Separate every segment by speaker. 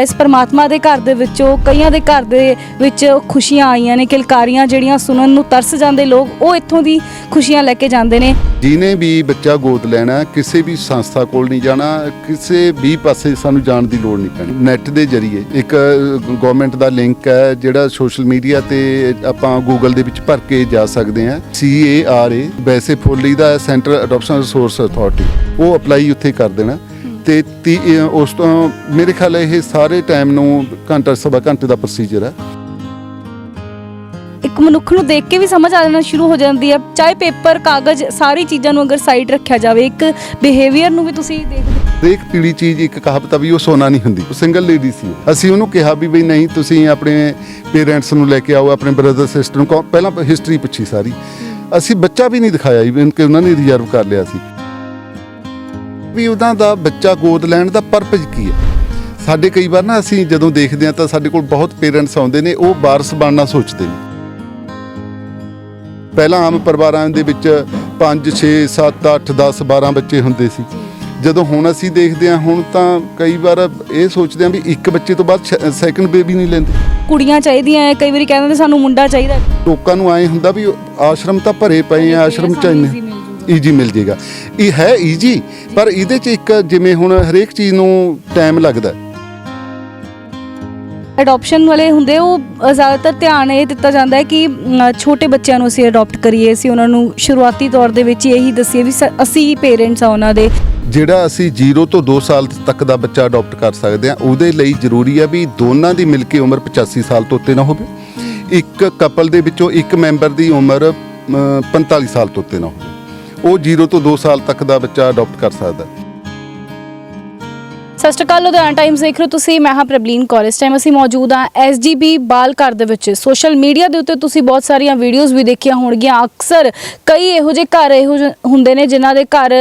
Speaker 1: ਇਸ ਪਰਮਾਤਮਾ ਦੇ ਘਰ ਦੇ ਵਿੱਚੋਂ ਕਈਆਂ ਦੇ ਘਰ ਦੇ ਵਿੱਚ ਖੁਸ਼ੀਆਂ ਆਈਆਂ ਨੇ, ਕਿਲਕਾਰੀਆਂ ਜਿਹੜੀਆਂ ਸੁਣਨ ਨੂੰ ਤਰਸ ਜਾਂਦੇ ਲੋਕ, ਉਹ ਇੱਥੋਂ ਦੀ ਖੁਸ਼ੀਆਂ ਲੈ ਕੇ ਜਾਂਦੇ ਨੇ।
Speaker 2: ਜਿਹਨੇ ਵੀ ਬੱਚਾ ਗੋਦ ਲੈਣਾ, ਕਿਸੇ ਵੀ ਸੰਸਥਾ ਕੋਲ ਨਹੀਂ ਜਾਣਾ, ਕਿਸੇ ਵੀ ਪਾਸੇ ਸਾਨੂੰ ਜਾਣ ਦੀ ਲੋੜ ਨਹੀਂ ਪੈਣੀ। ਨੈਟ ਦੇ ਜ਼ਰੀਏ, ਇੱਕ ਗਵਰਨਮੈਂਟ ਦਾ ਲਿੰਕ ਹੈ, ਜਿਹੜਾ ਸੋਸ਼ਲ ਮੀਡੀਆ ਤੇ ਆਪਾਂ ਗੂਗਲ ਦੇ ਵਿੱਚ ਭਰ ਕੇ ਜਾ ਸਕਦੇ ਹਾਂ। C A R A, ਵੈਸੇ ਫੁੱਲੀ ਦਾ ਸੈਂਟਰਲ ਅਡਾਪਸ਼ਨ ਰਿਸੋਰਸ ਅਥਾਰਟੀ ਉਹ ਅਪਲਾਈ ਉੱਥੇ ਕਰ ਦੇਣਾ। ਤੇ ਤੀ- ਇਹ ਉਸ ਤੋਂ ਮੇਰੇ ਖਿਆਲ ਇਹ ਸਾਰੇ ਟਾਈਮ ਨੂੰ ਘੰਟਾ ਸਵਾ ਘੰਟੇ ਦਾ ਪ੍ਰੋਸੀਜਰ ਹੈ।
Speaker 1: ਇੱਕ ਮਨੁੱਖ ਨੂੰ ਦੇਖ ਕੇ ਵੀ ਸਮਝ ਆ ਜਾਣਾ ਸ਼ੁਰੂ ਹੋ ਜਾਂਦੀ ਹੈ। ਚਾਹੇ ਪੇਪਰ ਕਾਗਜ਼ ਸਾਰੀ ਚੀਜ਼ਾਂ ਨੂੰ ਅਗਰ ਸਾਈਡ ਰੱਖਿਆ ਜਾਵੇ ਇੱਕ ਬਿਹੇਵੀਅਰ ਨੂੰ ਵੀ ਤੁਸੀਂ ਦੇਖਦੇ
Speaker 2: ਹਰੇਕ ਪੀੜੀ ਚੀਜ਼ ਇੱਕ ਕਹਾਵਤ ਆ ਵੀ ਉਹ ਸੋਨਾ ਨਹੀਂ ਹੁੰਦੀ। ਉਹ ਸਿੰਗਲ ਲੇਡੀ ਸੀ ਅਸੀਂ ਉਹਨੂੰ ਕਿਹਾ ਵੀ ਬਈ ਨਹੀਂ ਤੁਸੀਂ ਆਪਣੇ ਪੇਰੈਂਟਸ ਨੂੰ ਲੈ ਕੇ ਆਓ ਆਪਣੇ ਬ੍ਰਦਰ ਸਿਸਟਰ ਨੂੰ ਕਹੋ- ਪਹਿਲਾਂ ਹਿਸਟਰੀ ਪੁੱਛੀ ਸਾਰੀ। ਅਸੀਂ ਬੱਚਾ ਵੀ ਨਹੀਂ ਦਿਖਾਇਆ ਇਵਨ ਕਿ ਉਹਨਾਂ ਨੇ ਰਿਜ਼ਰਵ ਕਰ ਲਿਆ ਸੀ। ਵੀ ਉਹਨਾਂ ਦਾ ਬੱਚਾ ਗੋਦ ਲੈਣ ਦਾ ਪਰਪਸ ਕੀ ਹੈ ਸਾਡੇ ਕਈ ਵਾਰ ਨਾ ਅਸੀਂ ਜਦੋਂ ਦੇਖਦੇ ਹਾਂ ਤਾਂ ਸਾਡੇ ਕੋਲ ਬਹੁਤ ਪੇਰੈਂਟਸ ਆਉਂਦੇ ਨੇ ਉਹ ਵਾਰਸ ਬਣਨਾ ਸੋਚਦੇ ਨੇ ਪਹਿਲਾਂ ਆਮ ਪਰਿਵਾਰਾਂ ਦੇ ਵਿੱਚ 5 6 7 8 10 12 ਬੱਚੇ ਹੁੰਦੇ ਸੀ ਜਦੋਂ ਹੁਣ ਅਸੀਂ ਦੇਖਦੇ ਹਾਂ ਹੁਣ ਤਾਂ ਕਈ ਵਾਰ ਇਹ ਸੋਚਦੇ ਹਾਂ ਵੀ ਇੱਕ ਬੱਚੇ ਤੋਂ ਬਾਅਦ ਸੈਕੰਡ ਬੇਬੀ ਨਹੀਂ ਲੈਂਦੇ
Speaker 1: ਕੁੜੀਆਂ ਚਾਹੀਦੀਆਂ ਹੈ ਕਈ ਵਾਰੀ ਕਹਿੰਦੇ ਨੇ ਸਾਨੂੰ ਮੁੰਡਾ ਚਾਹੀਦਾ।
Speaker 2: ਲੋਕਾਂ ਨੂੰ ਐ ਹੁੰਦਾ ਵੀ ਆਸ਼ਰਮ ਤਾਂ ਭਰੇ ਪਏ ਆ ਆਸ਼ਰਮ ਚ ਇੰਨੇ। ਈਜੀ ਮਿਲ ਜੇਗਾ। ਇਹ ਹੈ ਈਜੀ ਪਰ ਇਹਦੇ ਚ ਇੱਕ ਜਿਵੇਂ ਹੁਣ ਹਰੇਕ ਚੀਜ਼ ਨੂੰ ਟਾਈਮ ਲੱਗਦਾ ਹੈ।
Speaker 1: ਅਡਾਪਸ਼ਨ ਵਾਲੇ ਹੁੰਦੇ ਉਹ ਜ਼ਿਆਦਾਤਰ ਧਿਆਨ ਇਹ ਦਿੱਤਾ ਜਾਂਦਾ ਹੈ ਕਿ ਛੋਟੇ ਬੱਚਿਆਂ ਨੂੰ ਅਸੀਂ ਅਡਾਪਟ ਕਰੀਏ ਅਸੀਂ ਉਹਨਾਂ ਨੂੰ ਸ਼ੁਰੂਆਤੀ ਤੌਰ ਦੇ ਵਿੱਚ ਇਹੀ ਦੱਸੀਏ ਵੀ ਅਸੀਂ ਪੇਰੈਂਟਸ ਆ ਉਹਨਾਂ ਦੇ।
Speaker 2: ਜਿਹੜਾ ਅਸੀਂ 0 ਤੋਂ 2 ਸਾਲ ਤੱਕ ਦਾ ਬੱਚਾ ਅਡਾਪਟ ਕਰ ਸਕਦੇ ਹਾਂ ਉਹਦੇ ਲਈ ਜ਼ਰੂਰੀ ਹੈ ਵੀ ਦੋਨਾਂ ਦੀ ਮਿਲ ਕੇ ਉਮਰ 85 ਸਾਲ ਤੋਂ ਉੱਤੇ ਨਾ ਹੋਵੇ। ਇੱਕ ਕਪਲ ਦੇ ਵਿੱਚੋਂ ਇੱਕ ਮੈਂਬਰ ਦੀ ਉਮਰ ਅਮ, 45 ਸਾਲ ਤੋਂ ਉੱਤੇ ਨਾ ਹੋਵੇ। ਉਹ 0 ਤੋਂ 2 ਸਾਲ ਤੱਕ ਦਾ ਬੱਚਾ ਅਡਾਪਟ ਕਰ ਸਕਦਾ ਹੈ।
Speaker 1: ਸਤਿ ਸ਼੍ਰੀ ਅਕਾਲ, ਲੁਧਿਆਣਾ ਟਾਈਮਸ ਦੇਖ ਰਹੇ ਹੋ ਤੁਸੀਂ। ਮੈਂ ਹਾਂ ਪ੍ਰਬਲੀਨ ਕੌਰ। ਇਸ ਟਾਈਮ ਅਸੀਂ ਮੌਜੂਦ ਹਾਂ ਐਸਜੀਬੀ ਬਾਲ ਘਰ ਦੇ ਵਿੱਚ। ਸੋਸ਼ਲ ਮੀਡੀਆ ਦੇ ਉੱਤੇ ਤੁਸੀਂ ਬਹੁਤ ਸਾਰੀਆਂ ਵੀਡੀਓਜ਼ ਵੀ ਦੇਖੀਆਂ ਹੋਣਗੀਆਂ। ਅਕਸਰ ਕਈ ਇਹੋ ਜਿਹੇ ਘਰ ਇਹੋ ਜਿਹੇ ਹੁੰਦੇ ਨੇ ਜਿਨ੍ਹਾਂ ਦੇ ਘਰ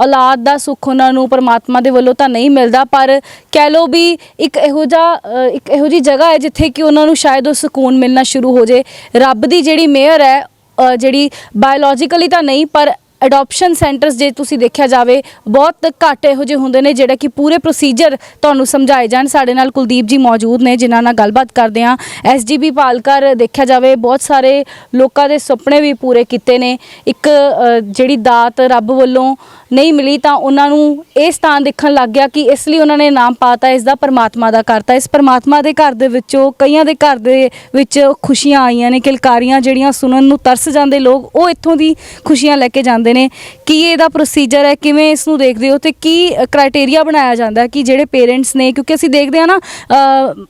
Speaker 1: ਔਲਾਦ ਦਾ ਸੁੱਖ ਉਹਨਾਂ ਨੂੰ ਪਰਮਾਤਮਾ ਦੇ ਵੱਲੋਂ ਤਾਂ ਨਹੀਂ ਮਿਲਦਾ, ਪਰ ਕਹਿ ਲਓ ਵੀ ਇੱਕ ਇਹੋ ਜਿਹਾ ਇੱਕ ਇਹੋ ਜਿਹੀ ਜਗ੍ਹਾ ਹੈ ਜਿੱਥੇ ਕਿ ਉਹਨਾਂ ਨੂੰ ਸ਼ਾਇਦ ਉਹ ਸਕੂਨ ਮਿਲਣਾ ਸ਼ੁਰੂ ਹੋ ਜੇ ਰੱਬ ਦੀ ਜਿਹੜੀ ਮੇਅਰ ਹੈ ਜਿਹੜੀ ਬਾਇਓਲੋਜੀਕਲੀ ਤਾਂ ਨਹੀਂ, ਪਰ ਅਡਾਪਸ਼ਨ ਸੈਂਟਰਸ ਜੇ ਤੁਸੀਂ ਦੇਖਿਆ ਜਾਵੇ, ਬਹੁਤ ਘੱਟ ਇਹੋ ਜਿਹੇ ਹੁੰਦੇ ਨੇ ਜਿਹੜੇ ਕਿ ਪੂਰੇ ਪ੍ਰੋਸੀਜਰ ਤੁਹਾਨੂੰ ਸਮਝਾਏ ਜਾਣ। ਸਾਡੇ ਨਾਲ ਕੁਲਦੀਪ ਜੀ ਮੌਜੂਦ ਨੇ, ਜਿਨ੍ਹਾਂ ਨਾਲ ਗੱਲਬਾਤ ਕਰਦੇ ਹਾਂ। ਐਸਜੀਬੀ ਪਾਲਕਰ, ਦੇਖਿਆ ਜਾਵੇ, ਬਹੁਤ ਸਾਰੇ ਲੋਕਾਂ ਦੇ ਸੁਪਨੇ ਵੀ ਪੂਰੇ ਕੀਤੇ ਨੇ। ਇੱਕ ਜਿਹੜੀ ਦਾਤ ਰੱਬ ਵੱਲੋਂ ਨਹੀਂ ਮਿਲੀ ਤਾਂ ਉਹਨਾਂ ਨੂੰ ਇਹ ਸਥਾਨ ਦੇਖਣ ਲੱਗ ਗਿਆ ਕਿ ਇਸ ਲਈ ਉਹਨਾਂ ਨੇ ਨਾਮ ਪਾਤਾ, ਇਸ ਦਾ ਪਰਮਾਤਮਾ ਦਾ ਕਰਤਾ। ਇਸ ਪਰਮਾਤਮਾ ਦੇ ਘਰ ਦੇ ਵਿੱਚੋਂ ਕਈਆਂ ਦੇ ਘਰ ਦੇ ਵਿੱਚ ਖੁਸ਼ੀਆਂ ਆਈਆਂ ਨੇ, ਕਿਲਕਾਰੀਆਂ ਜਿਹੜੀਆਂ ਸੁਣਨ ਨੂੰ ਤਰਸ ਜਾਂਦੇ ਲੋਕ, ਉਹ ਇੱਥੋਂ ਦੀ ਖੁਸ਼ੀਆਂ ਲੈ ਕੇ ਜਾਂਦੇ ਨੇ। ਕੀ ਇਹਦਾ ਪ੍ਰੋਸੀਜਰ ਹੈ? ਕਿਵੇਂ ਇਸ ਨੂੰ ਦੇਖਦੇ ਹੋ? ਤੇ ਕੀ ਕ੍ਰਾਈਟੇਰੀਆ ਬਣਾਇਆ ਜਾਂਦਾ ਕਿ ਜਿਹੜੇ ਪੇਰੈਂਟਸ ਨੇ, ਕਿਉਂਕਿ ਅਸੀਂ ਦੇਖਦੇ ਹਾਂ ਨਾ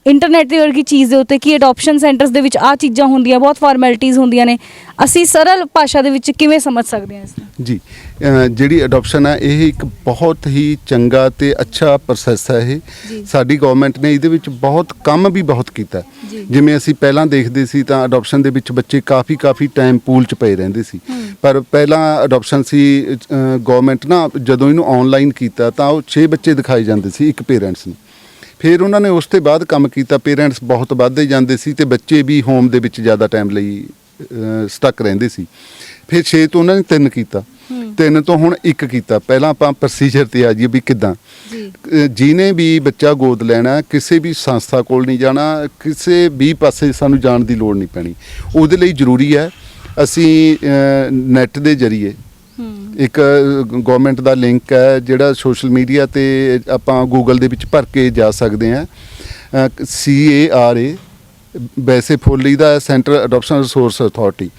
Speaker 1: ਇੰਟਰਨੈਟ ਦੀ ਵਰਗੀ ਚੀਜ਼ ਦੇ ਉੱਤੇ ਕਿ ਅਡਾਪਸ਼ਨ ਸੈਂਟਰਸ ਦੇ ਵਿੱਚ ਆ ਚੀਜ਼ਾਂ ਹੁੰਦੀਆਂ, ਬਹੁਤ ਫਾਰਮੈਲਿਟੀਆਂ ਹੁੰਦੀਆਂ ਨੇ। ਅਸੀਂ ਸਰਲ ਭਾਸ਼ਾ ਦੇ ਵਿੱਚ ਕਿਵੇਂ ਸਮਝ ਸਕਦੇ ਹਾਂ ਇਸ ਨੂੰ?
Speaker 2: ਜੀ ਜਿਹੜੀ ਅਡਾਪਸ਼ਨ ਹੈ ਇਹ ਇੱਕ ਬਹੁਤ ਹੀ ਚੰਗਾ ਤੇ ਅੱਛਾ ਪ੍ਰੋਸੈਸ ਹੈ। ਇਹ। ਸਾਡੀ ਗਵਰਨਮੈਂਟ ਨੇ ਇਹਦੇ ਵਿੱਚ ਬਹੁਤ ਕੰਮ ਵੀ ਬਹੁਤ ਕੀਤਾ। ਜਿਵੇਂ ਅਸੀਂ ਪਹਿਲਾਂ ਦੇਖਦੇ ਸੀ ਤਾਂ ਅਡਾਪਸ਼ਨ ਦੇ ਵਿੱਚ ਬੱਚੇ ਕਾਫੀ ਕਾਫੀ ਟਾਈਮ ਪੂਲ 'ਚ ਪਏ ਰਹਿੰਦੇ ਸੀ। ਪਰ ਪਹਿਲਾਂ ਅਡਾਪਸ਼ਨ ਸੀ ਗਵਰਨਮੈਂਟ ਨਾ ਜਦੋਂ ਇਹਨੂੰ ਆਨਲਾਈਨ ਕੀਤਾ ਤਾਂ ਉਹ 6 ਬੱਚੇ ਦਿਖਾਏ ਜਾਂਦੇ ਸੀ ਇੱਕ ਪੇਰੈਂਟਸ ਨੂੰ। ਫਿਰ ਉਹਨਾਂ ਨੇ ਉਸ ਤੋਂ ਬਾਅਦ ਕੰਮ ਕੀਤਾ ਪੇਰੈਂਟਸ ਬਹੁਤ ਵੱਧਦੇ ਜਾਂਦੇ ਸੀ ਤੇ ਬੱਚੇ ਵੀ ਹੋਮ ਦੇ ਵਿੱਚ ਜ਼ਿਆਦਾ ਟਾਈਮ ਲਈ ਸਟਕ ਰਹਿੰਦੇ ਸੀ। ਫਿਰ 6 ਤੋਂ ਉਹਨਾਂ ਨੇ ਤਿੰਨ ਕੀਤਾ। ਤਿੰਨ ਤੋਂ ਹੁਣ ਇੱਕ ਕੀਤਾ। ਪਹਿਲਾਂ ਆਪਾਂ ਪ੍ਰੋਸੀਜਰ ਤੇ ਆ ਜਾਈਏ ਵੀ ਕਿਦਾਂ।
Speaker 1: ਜੀ।
Speaker 2: ਜਿਹਨੇ ਵੀ ਬੱਚਾ ਗੋਦ ਲੈਣਾ ਕਿਸੇ ਵੀ ਸੰਸਥਾ ਕੋਲ ਨਹੀਂ ਜਾਣਾ ਕਿਸੇ ਵੀ ਪਾਸੇ ਸਾਨੂੰ ਜਾਣ ਦੀ ਲੋੜ ਨਹੀਂ ਪੈਣੀ। ਉਹਦੇ ਲਈ ਜ਼ਰੂਰੀ ਹੈ ਅਸੀਂ ਨੈਟ ਦੇ ਜ਼ਰੀਏ ਇੱਕ ਗਵਰਨਮੈਂਟ ਦਾ ਲਿੰਕ ਹੈ ਜਿਹੜਾ ਸੋਸ਼ਲ ਮੀਡੀਆ ਤੇ ਆਪਾਂ ਗੂਗਲ ਦੇ ਵਿੱਚ ਭਰ ਕੇ ਜਾ ਸਕਦੇ ਹਾਂ। C A R A ਵੈਸੇ ਫੁੱਲੀ ਦਾ ਸੈਂਟਰਲ ਅਡਾਪਸ਼ਨ ਰਿਸੋਰਸ ਅਥਾਰਟੀ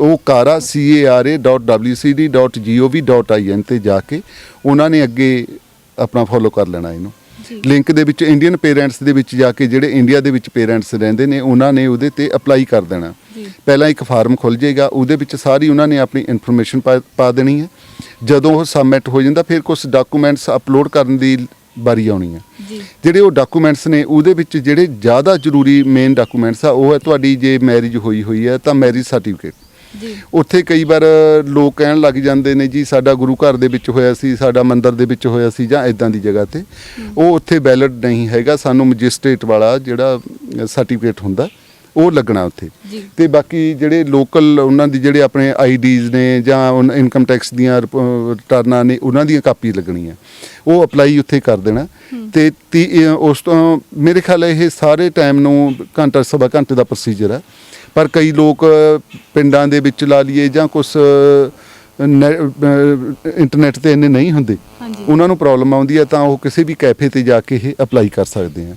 Speaker 2: ਉਹ ਕਾਰਾ cara.wcd.gov.in ਤੇ ਜਾ ਕੇ ਉਹਨਾਂ ਨੇ ਅੱਗੇ ਆਪਣਾ ਫੋਲੋ ਕਰ ਲੈਣਾ ਇਹਨੂੰ। ਲਿੰਕ ਦੇ ਵਿੱਚ ਇੰਡੀਅਨ ਪੇਰੈਂਟਸ ਦੇ ਵਿੱਚ ਜਾ ਕੇ ਜਿਹੜੇ ਇੰਡੀਆ ਦੇ ਵਿੱਚ ਪੇਰੈਂਟਸ ਰਹਿੰਦੇ ਨੇ ਉਹਨਾਂ ਨੇ ਉਹਦੇ ਤੇ ਅਪਲਾਈ ਕਰ ਦੇਣਾ। ਪਹਿਲਾਂ ਇੱਕ ਫਾਰਮ ਖੁੱਲ ਜਾਏਗਾ ਉਹਦੇ ਵਿੱਚ ਸਾਰੀ ਉਹਨਾਂ ਨੇ ਆਪਣੀ ਇਨਫੋਰਮੇਸ਼ਨ ਪਾ ਦੇਣੀ ਹੈ। ਜਦੋਂ ਉਹ ਸਬਮਿਟ ਹੋ ਜਾਂਦਾ ਫਿਰ ਕੁਝ ਡਾਕੂਮੈਂਟਸ ਅਪਲੋਡ ਕਰਨ ਦੀ ਵਾਰੀ ਆਉਣੀ
Speaker 1: ਜੀ।
Speaker 2: ਜਿਹੜੇ ਉਹ ਡਾਕੂਮੈਂਟਸ ਨੇ ਉਹਦੇ ਵਿੱਚ ਜਿਹੜੇ ਜ਼ਿਆਦਾ ਜ਼ਰੂਰੀ ਮੇਨ ਡਾਕੂਮੈਂਟਸ ਆ ਉਹ ਹੈ ਤੁਹਾਡੀ ਜੇ ਮੈਰਿਜ ਹੋਈ ਹੋਈ ਹੈ ਤਾਂ ਮੈਰਿਜ ਸਰਟੀਫਿਕੇਟ
Speaker 1: ਜੀ।
Speaker 2: ਉੱਥੇ ਕਈ ਵਾਰ ਲੋਕ ਕਹਿਣ ਲੱਗ ਜਾਂਦੇ ਨੇ ਜੀ ਸਾਡਾ ਗੁਰੂ ਘਰ ਦੇ ਵਿੱਚ ਹੋਇਆ ਸੀ ਸਾਡਾ ਮੰਦਿਰ ਦੇ ਵਿੱਚ ਹੋਇਆ ਸੀ ਜਾਂ ਇਦਾਂ ਦੀ ਜਗ੍ਹਾ ਤੇ। ਉਹ ਉੱਥੇ ਵੈਲਿਡ ਨਹੀਂ ਹੈਗਾ ਸਾਨੂੰ ਮੈਜਿਸਟ੍ਰੇਟ ਵਾਲਾ ਜਿਹੜਾ ਸਰਟੀਫਿਕੇਟ ਹੁੰਦਾ ਉਹ ਲੱਗਣਾ ਉੱਥੇ। ਤੇ ਬਾਕੀ ਜਿਹੜੇ ਲੋਕਲ ਉਹਨਾਂ ਦੀ ਜਿਹੜੇ ਆਪਣੇ ਆਈਡੀਜ਼ ਨੇ ਜਾਂ ਇਨਕਮ ਟੈਕਸ ਦੀਆਂ ਰਿਟਰਨਾਂ ਨੇ ਉਹਨਾਂ ਦੀਆਂ ਕਾਪੀ ਲੱਗਣੀਆਂ। ਉਹ ਅਪਲਾਈ ਉੱਥੇ ਕਰ ਦੇਣਾ। ਤੇ ਉਸ ਤੋਂ ਮੇਰੇ ਖਿਆਲ ਇਹ ਸਾਰੇ ਟਾਈਮ ਨੂੰ ਘੰਟਾ ਸਵਾ ਘੰਟੇ ਦਾ ਪ੍ਰੋਸੀਜਰ ਹੈ ਪਰ ਕਈ ਲੋਕ ਪਿੰਡਾਂ ਦੇ ਵਿੱਚ ਲਾ ਲਈਏ ਜਾਂ ਕੁਝ ਇੰਟਰਨੈਟ ਤੇ ਇੰਨੇ ਨਹੀਂ ਹੁੰਦੇ। ਉਹਨਾਂ ਨੂੰ ਪ੍ਰੋਬਲਮ ਆਉਂਦੀ ਹੈ ਤਾਂ ਉਹ ਕਿਸੇ ਵੀ ਕੈਫੇ ਤੇ ਜਾ ਕੇ ਇਹ ਅਪਲਾਈ ਕਰ ਸਕਦੇ ਆ।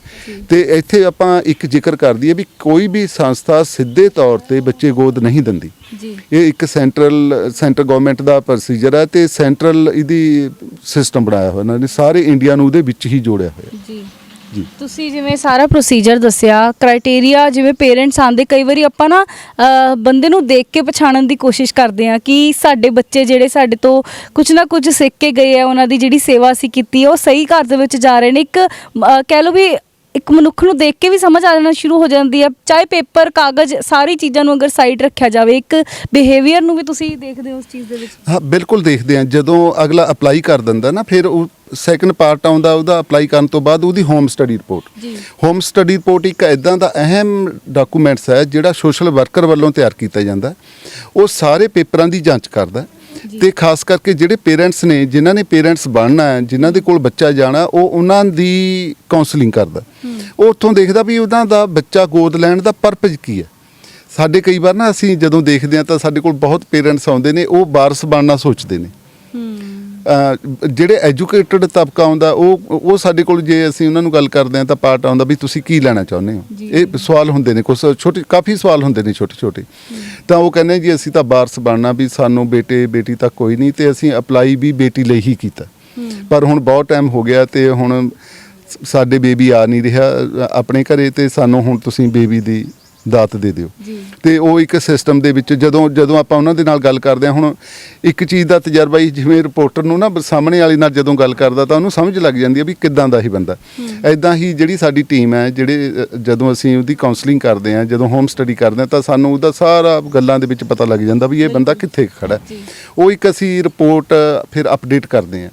Speaker 2: ਤੇ ਇੱਥੇ ਆਪਾਂ ਇੱਕ ਜ਼ਿਕਰ ਕਰ ਦਈਏ ਵੀ ਕੋਈ ਵੀ ਸੰਸਥਾ ਸਿੱਧੇ ਤੌਰ ਤੇ ਬੱਚੇ ਗੋਦ ਨਹੀਂ ਦਿੰਦੀ।
Speaker 1: ਜੀ।
Speaker 2: ਇਹ ਇੱਕ ਸੈਂਟਰਲ ਸੈਂਟਰ ਗਵਰਨਮੈਂਟ ਦਾ ਪ੍ਰੋਸੀਜਰ ਹੈ ਤੇ ਸੈਂਟਰਲ ਇਹਦੀ ਸਿਸਟਮ ਬਣਾਇਆ ਹੋਇਆ ਇਹਨਾਂ ਨੇ ਸਾਰੇ ਇੰਡੀਆ ਨੂੰ ਉਹਦੇ ਵਿੱਚ ਹੀ ਜੋੜਿਆ ਹੋਇਆ।
Speaker 1: ਜੀ। ਤੁਸੀਂ ਜਿਵੇਂ ਸਾਰਾ ਪ੍ਰੋਸੀਜਰ ਦੱਸਿਆ ਕ੍ਰਾਈਟੇਰੀਆ ਜਿਵੇਂ ਪੇਰੈਂਟਸ ਆਂਦੇ ਕਈ ਵਾਰੀ ਆਪਾਂ ਨਾ ਅਹ, ਬੰਦੇ ਨੂੰ ਦੇਖ ਕੇ ਪਛਾਣਨ ਦੀ ਕੋਸ਼ਿਸ਼ ਕਰਦੇ ਆ ਕਿ ਸਾਡੇ ਬੱਚੇ ਜਿਹੜੇ ਸਾਡੇ ਤੋਂ ਕੁਝ ਨਾ ਕੁਝ ਸਿੱਖ ਕੇ ਗਏ ਆ ਉਹਨਾਂ ਦੀ ਜਿਹੜੀ ਸੇਵਾ ਅਸੀਂ ਕੀਤੀ ਆ, ਉਹ ਸਹੀ ਘਰ ਦੇ ਵਿੱਚ ਜਾ ਰਹੇ ਨੇ। ਇੱਕ ਅਹ, ਕਹਿ ਲਓ ਵੀ ਇੱਕ ਮਨੁੱਖ ਨੂੰ ਦੇਖ ਕੇ ਵੀ ਸਮਝ ਆ ਜਾਣਾ ਸ਼ੁਰੂ ਹੋ ਜਾਂਦੀ ਹੈ। ਚਾਹੇ ਪੇਪਰ ਕਾਗਜ਼ ਸਾਰੀ ਚੀਜ਼ਾਂ ਨੂੰ ਅਗਰ ਸਾਈਡ ਰੱਖਿਆ ਜਾਵੇ ਇੱਕ ਬਿਹੇਵੀਅਰ ਨੂੰ ਵੀ ਤੁਸੀਂ ਦੇਖਦੇ ਹੋ ਉਸ ਚੀਜ਼ ਦੇ ਵਿੱਚ?
Speaker 2: ਹਾਂ ਬਿਲਕੁਲ ਦੇਖਦੇ ਆ ਜਦੋਂ ਅਗਲਾ ਅਪਲਾਈ ਕਰ ਦਿੰਦਾ ਨਾ ਫਿਰ ਉਹ ਸੈਕੰਡ ਪਾਰਟ ਆਉਂਦਾ ਉਹਦਾ ਅਪਲਾਈ ਕਰਨ ਤੋਂ ਬਾਅਦ ਉਹਦੀ ਹੋਮ ਸਟੱਡੀ ਰਿਪੋਰਟ
Speaker 1: ਜੀ।
Speaker 2: ਹੋਮ ਸਟੱਡੀ ਰਿਪੋਰਟ ਇੱਕ ਇਦਾਂ ਦਾ ਅਹਿਮ ਡਾਕੂਮੈਂਟਸ ਹੈ ਜਿਹੜਾ ਸੋਸ਼ਲ ਵਰਕਰ ਵੱਲੋਂ ਤਿਆਰ ਕੀਤਾ ਜਾਂਦਾ। ਉਹ ਸਾਰੇ ਪੇਪਰਾਂ ਦੀ ਜਾਂਚ ਕਰਦਾ। ਤੇ ਖਾਸ ਕਰਕੇ ਜਿਹੜੇ ਪੇਰੈਂਟਸ ਨੇ ਜਿਨ੍ਹਾਂ ਨੇ ਪੇਰੈਂਟਸ ਬਣਨਾ ਹੈ ਜਿਨ੍ਹਾਂ ਦੇ ਕੋਲ ਬੱਚਾ ਜਾਣਾ ਉਹ ਉਹਨਾਂ ਦੀ ਕਾਉਂਸਲਿੰਗ ਕਰਦਾ ਉਹ ਉੱਥੋਂ ਦੇਖਦਾ ਵੀ ਉਹਨਾਂ ਦਾ ਬੱਚਾ ਗੋਦ ਲੈਣ ਦਾ ਪਰਪਸ ਕੀ ਹੈ। ਸਾਡੇ ਕਈ ਵਾਰ ਨਾ ਅਸੀਂ ਜਦੋਂ ਦੇਖਦੇ ਹਾਂ ਤਾਂ ਸਾਡੇ ਕੋਲ ਬਹੁਤ ਪੇਰੈਂਟਸ ਆਉਂਦੇ ਨੇ ਉਹ ਵਾਰਸ ਬਣਨਾ ਸੋਚਦੇ ਨੇ। ਜਿਹੜੇ ਐਜੂਕੇਟਡ ਤਬਕਾ ਆਉਂਦਾ ਉਹ ਉਹ ਸਾਡੇ ਕੋਲ ਜੇ ਅਸੀਂ ਉਹਨਾਂ ਨੂੰ ਗੱਲ ਕਰਦੇ ਹਾਂ ਤਾਂ ਪਾਰਟ ਆਉਂਦਾ ਵੀ ਤੁਸੀਂ ਕੀ ਲੈਣਾ ਚਾਹੁੰਦੇ ਹੋ। ਇਹ ਸਵਾਲ ਹੁੰਦੇ ਨੇ ਕੁਝ ਛੋਟੇ ਕਾਫੀ ਸਵਾਲ ਹੁੰਦੇ ਨੇ ਛੋਟੇ ਛੋਟੇ ਤਾਂ ਉਹ ਕਹਿੰਦੇ ਜੀ ਅਸੀਂ ਤਾਂ ਵਾਰਸ ਬਣਨਾ ਵੀ ਸਾਨੂੰ ਬੇਟੇ ਬੇਟੀ ਤਾਂ ਕੋਈ ਨਹੀਂ ਤੇ ਅਸੀਂ ਅਪਲਾਈ ਵੀ ਬੇਟੀ ਲਈ ਹੀ ਕੀਤਾ। ਪਰ ਹੁਣ ਬਹੁਤ ਟਾਈਮ ਹੋ ਗਿਆ ਤੇ ਹੁਣ ਸਾਡੇ ਬੇਬੀ ਆ ਨਹੀਂ ਰਿਹਾ ਆਪਣੇ ਘਰੇ ਤੇ ਸਾਨੂੰ ਹੁਣ ਤੁਸੀਂ ਬੇਬੀ ਦੀ ਦਾਤ ਦੇ ਦਿਓ। ਤੇ ਉਹ ਇੱਕ ਸਿਸਟਮ ਦੇ ਵਿੱਚ ਜਦੋਂ ਜਦੋਂ ਆਪਾਂ ਉਹਨਾਂ ਦੇ ਨਾਲ ਗੱਲ ਕਰਦੇ ਹਾਂ ਹੁਣ ਇੱਕ ਚੀਜ਼ ਦਾ ਤਜਰਬਾ ਹੀ ਜਿਵੇਂ ਰਿਪੋਰਟਰ ਨੂੰ ਨਾ ਸਾਹਮਣੇ ਵਾਲੀ ਨਾਲ ਜਦੋਂ ਗੱਲ ਕਰਦਾ ਤਾਂ ਉਹਨੂੰ ਸਮਝ ਲੱਗ ਜਾਂਦੀ ਹੈ ਵੀ ਕਿੱਦਾਂ ਦਾ ਹੀ ਬੰਦਾ। ਐਦਾਂ ਹੀ ਜਿਹੜੀ ਸਾਡੀ ਟੀਮ ਹੈ ਜਿਹੜੇ ਜਦੋਂ ਅਸੀਂ ਉਹਦੀ ਕਾਉਂਸਲਿੰਗ ਕਰਦੇ ਹਾਂ ਜਦੋਂ ਹੋਮ ਸਟੱਡੀ ਕਰਦੇ ਹਾਂ ਤਾਂ ਸਾਨੂੰ ਉਹਦਾ ਸਾਰਾ ਗੱਲਾਂ ਦੇ ਵਿੱਚ ਪਤਾ ਲੱਗ ਜਾਂਦਾ ਵੀ ਇਹ ਬੰਦਾ ਕਿੱਥੇ ਖੜਾ। ਉਹ ਇੱਕ ਅਸੀਂ ਰਿਪੋਰਟ ਫਿਰ ਅਪਡੇਟ ਕਰਦੇ ਹਾਂ।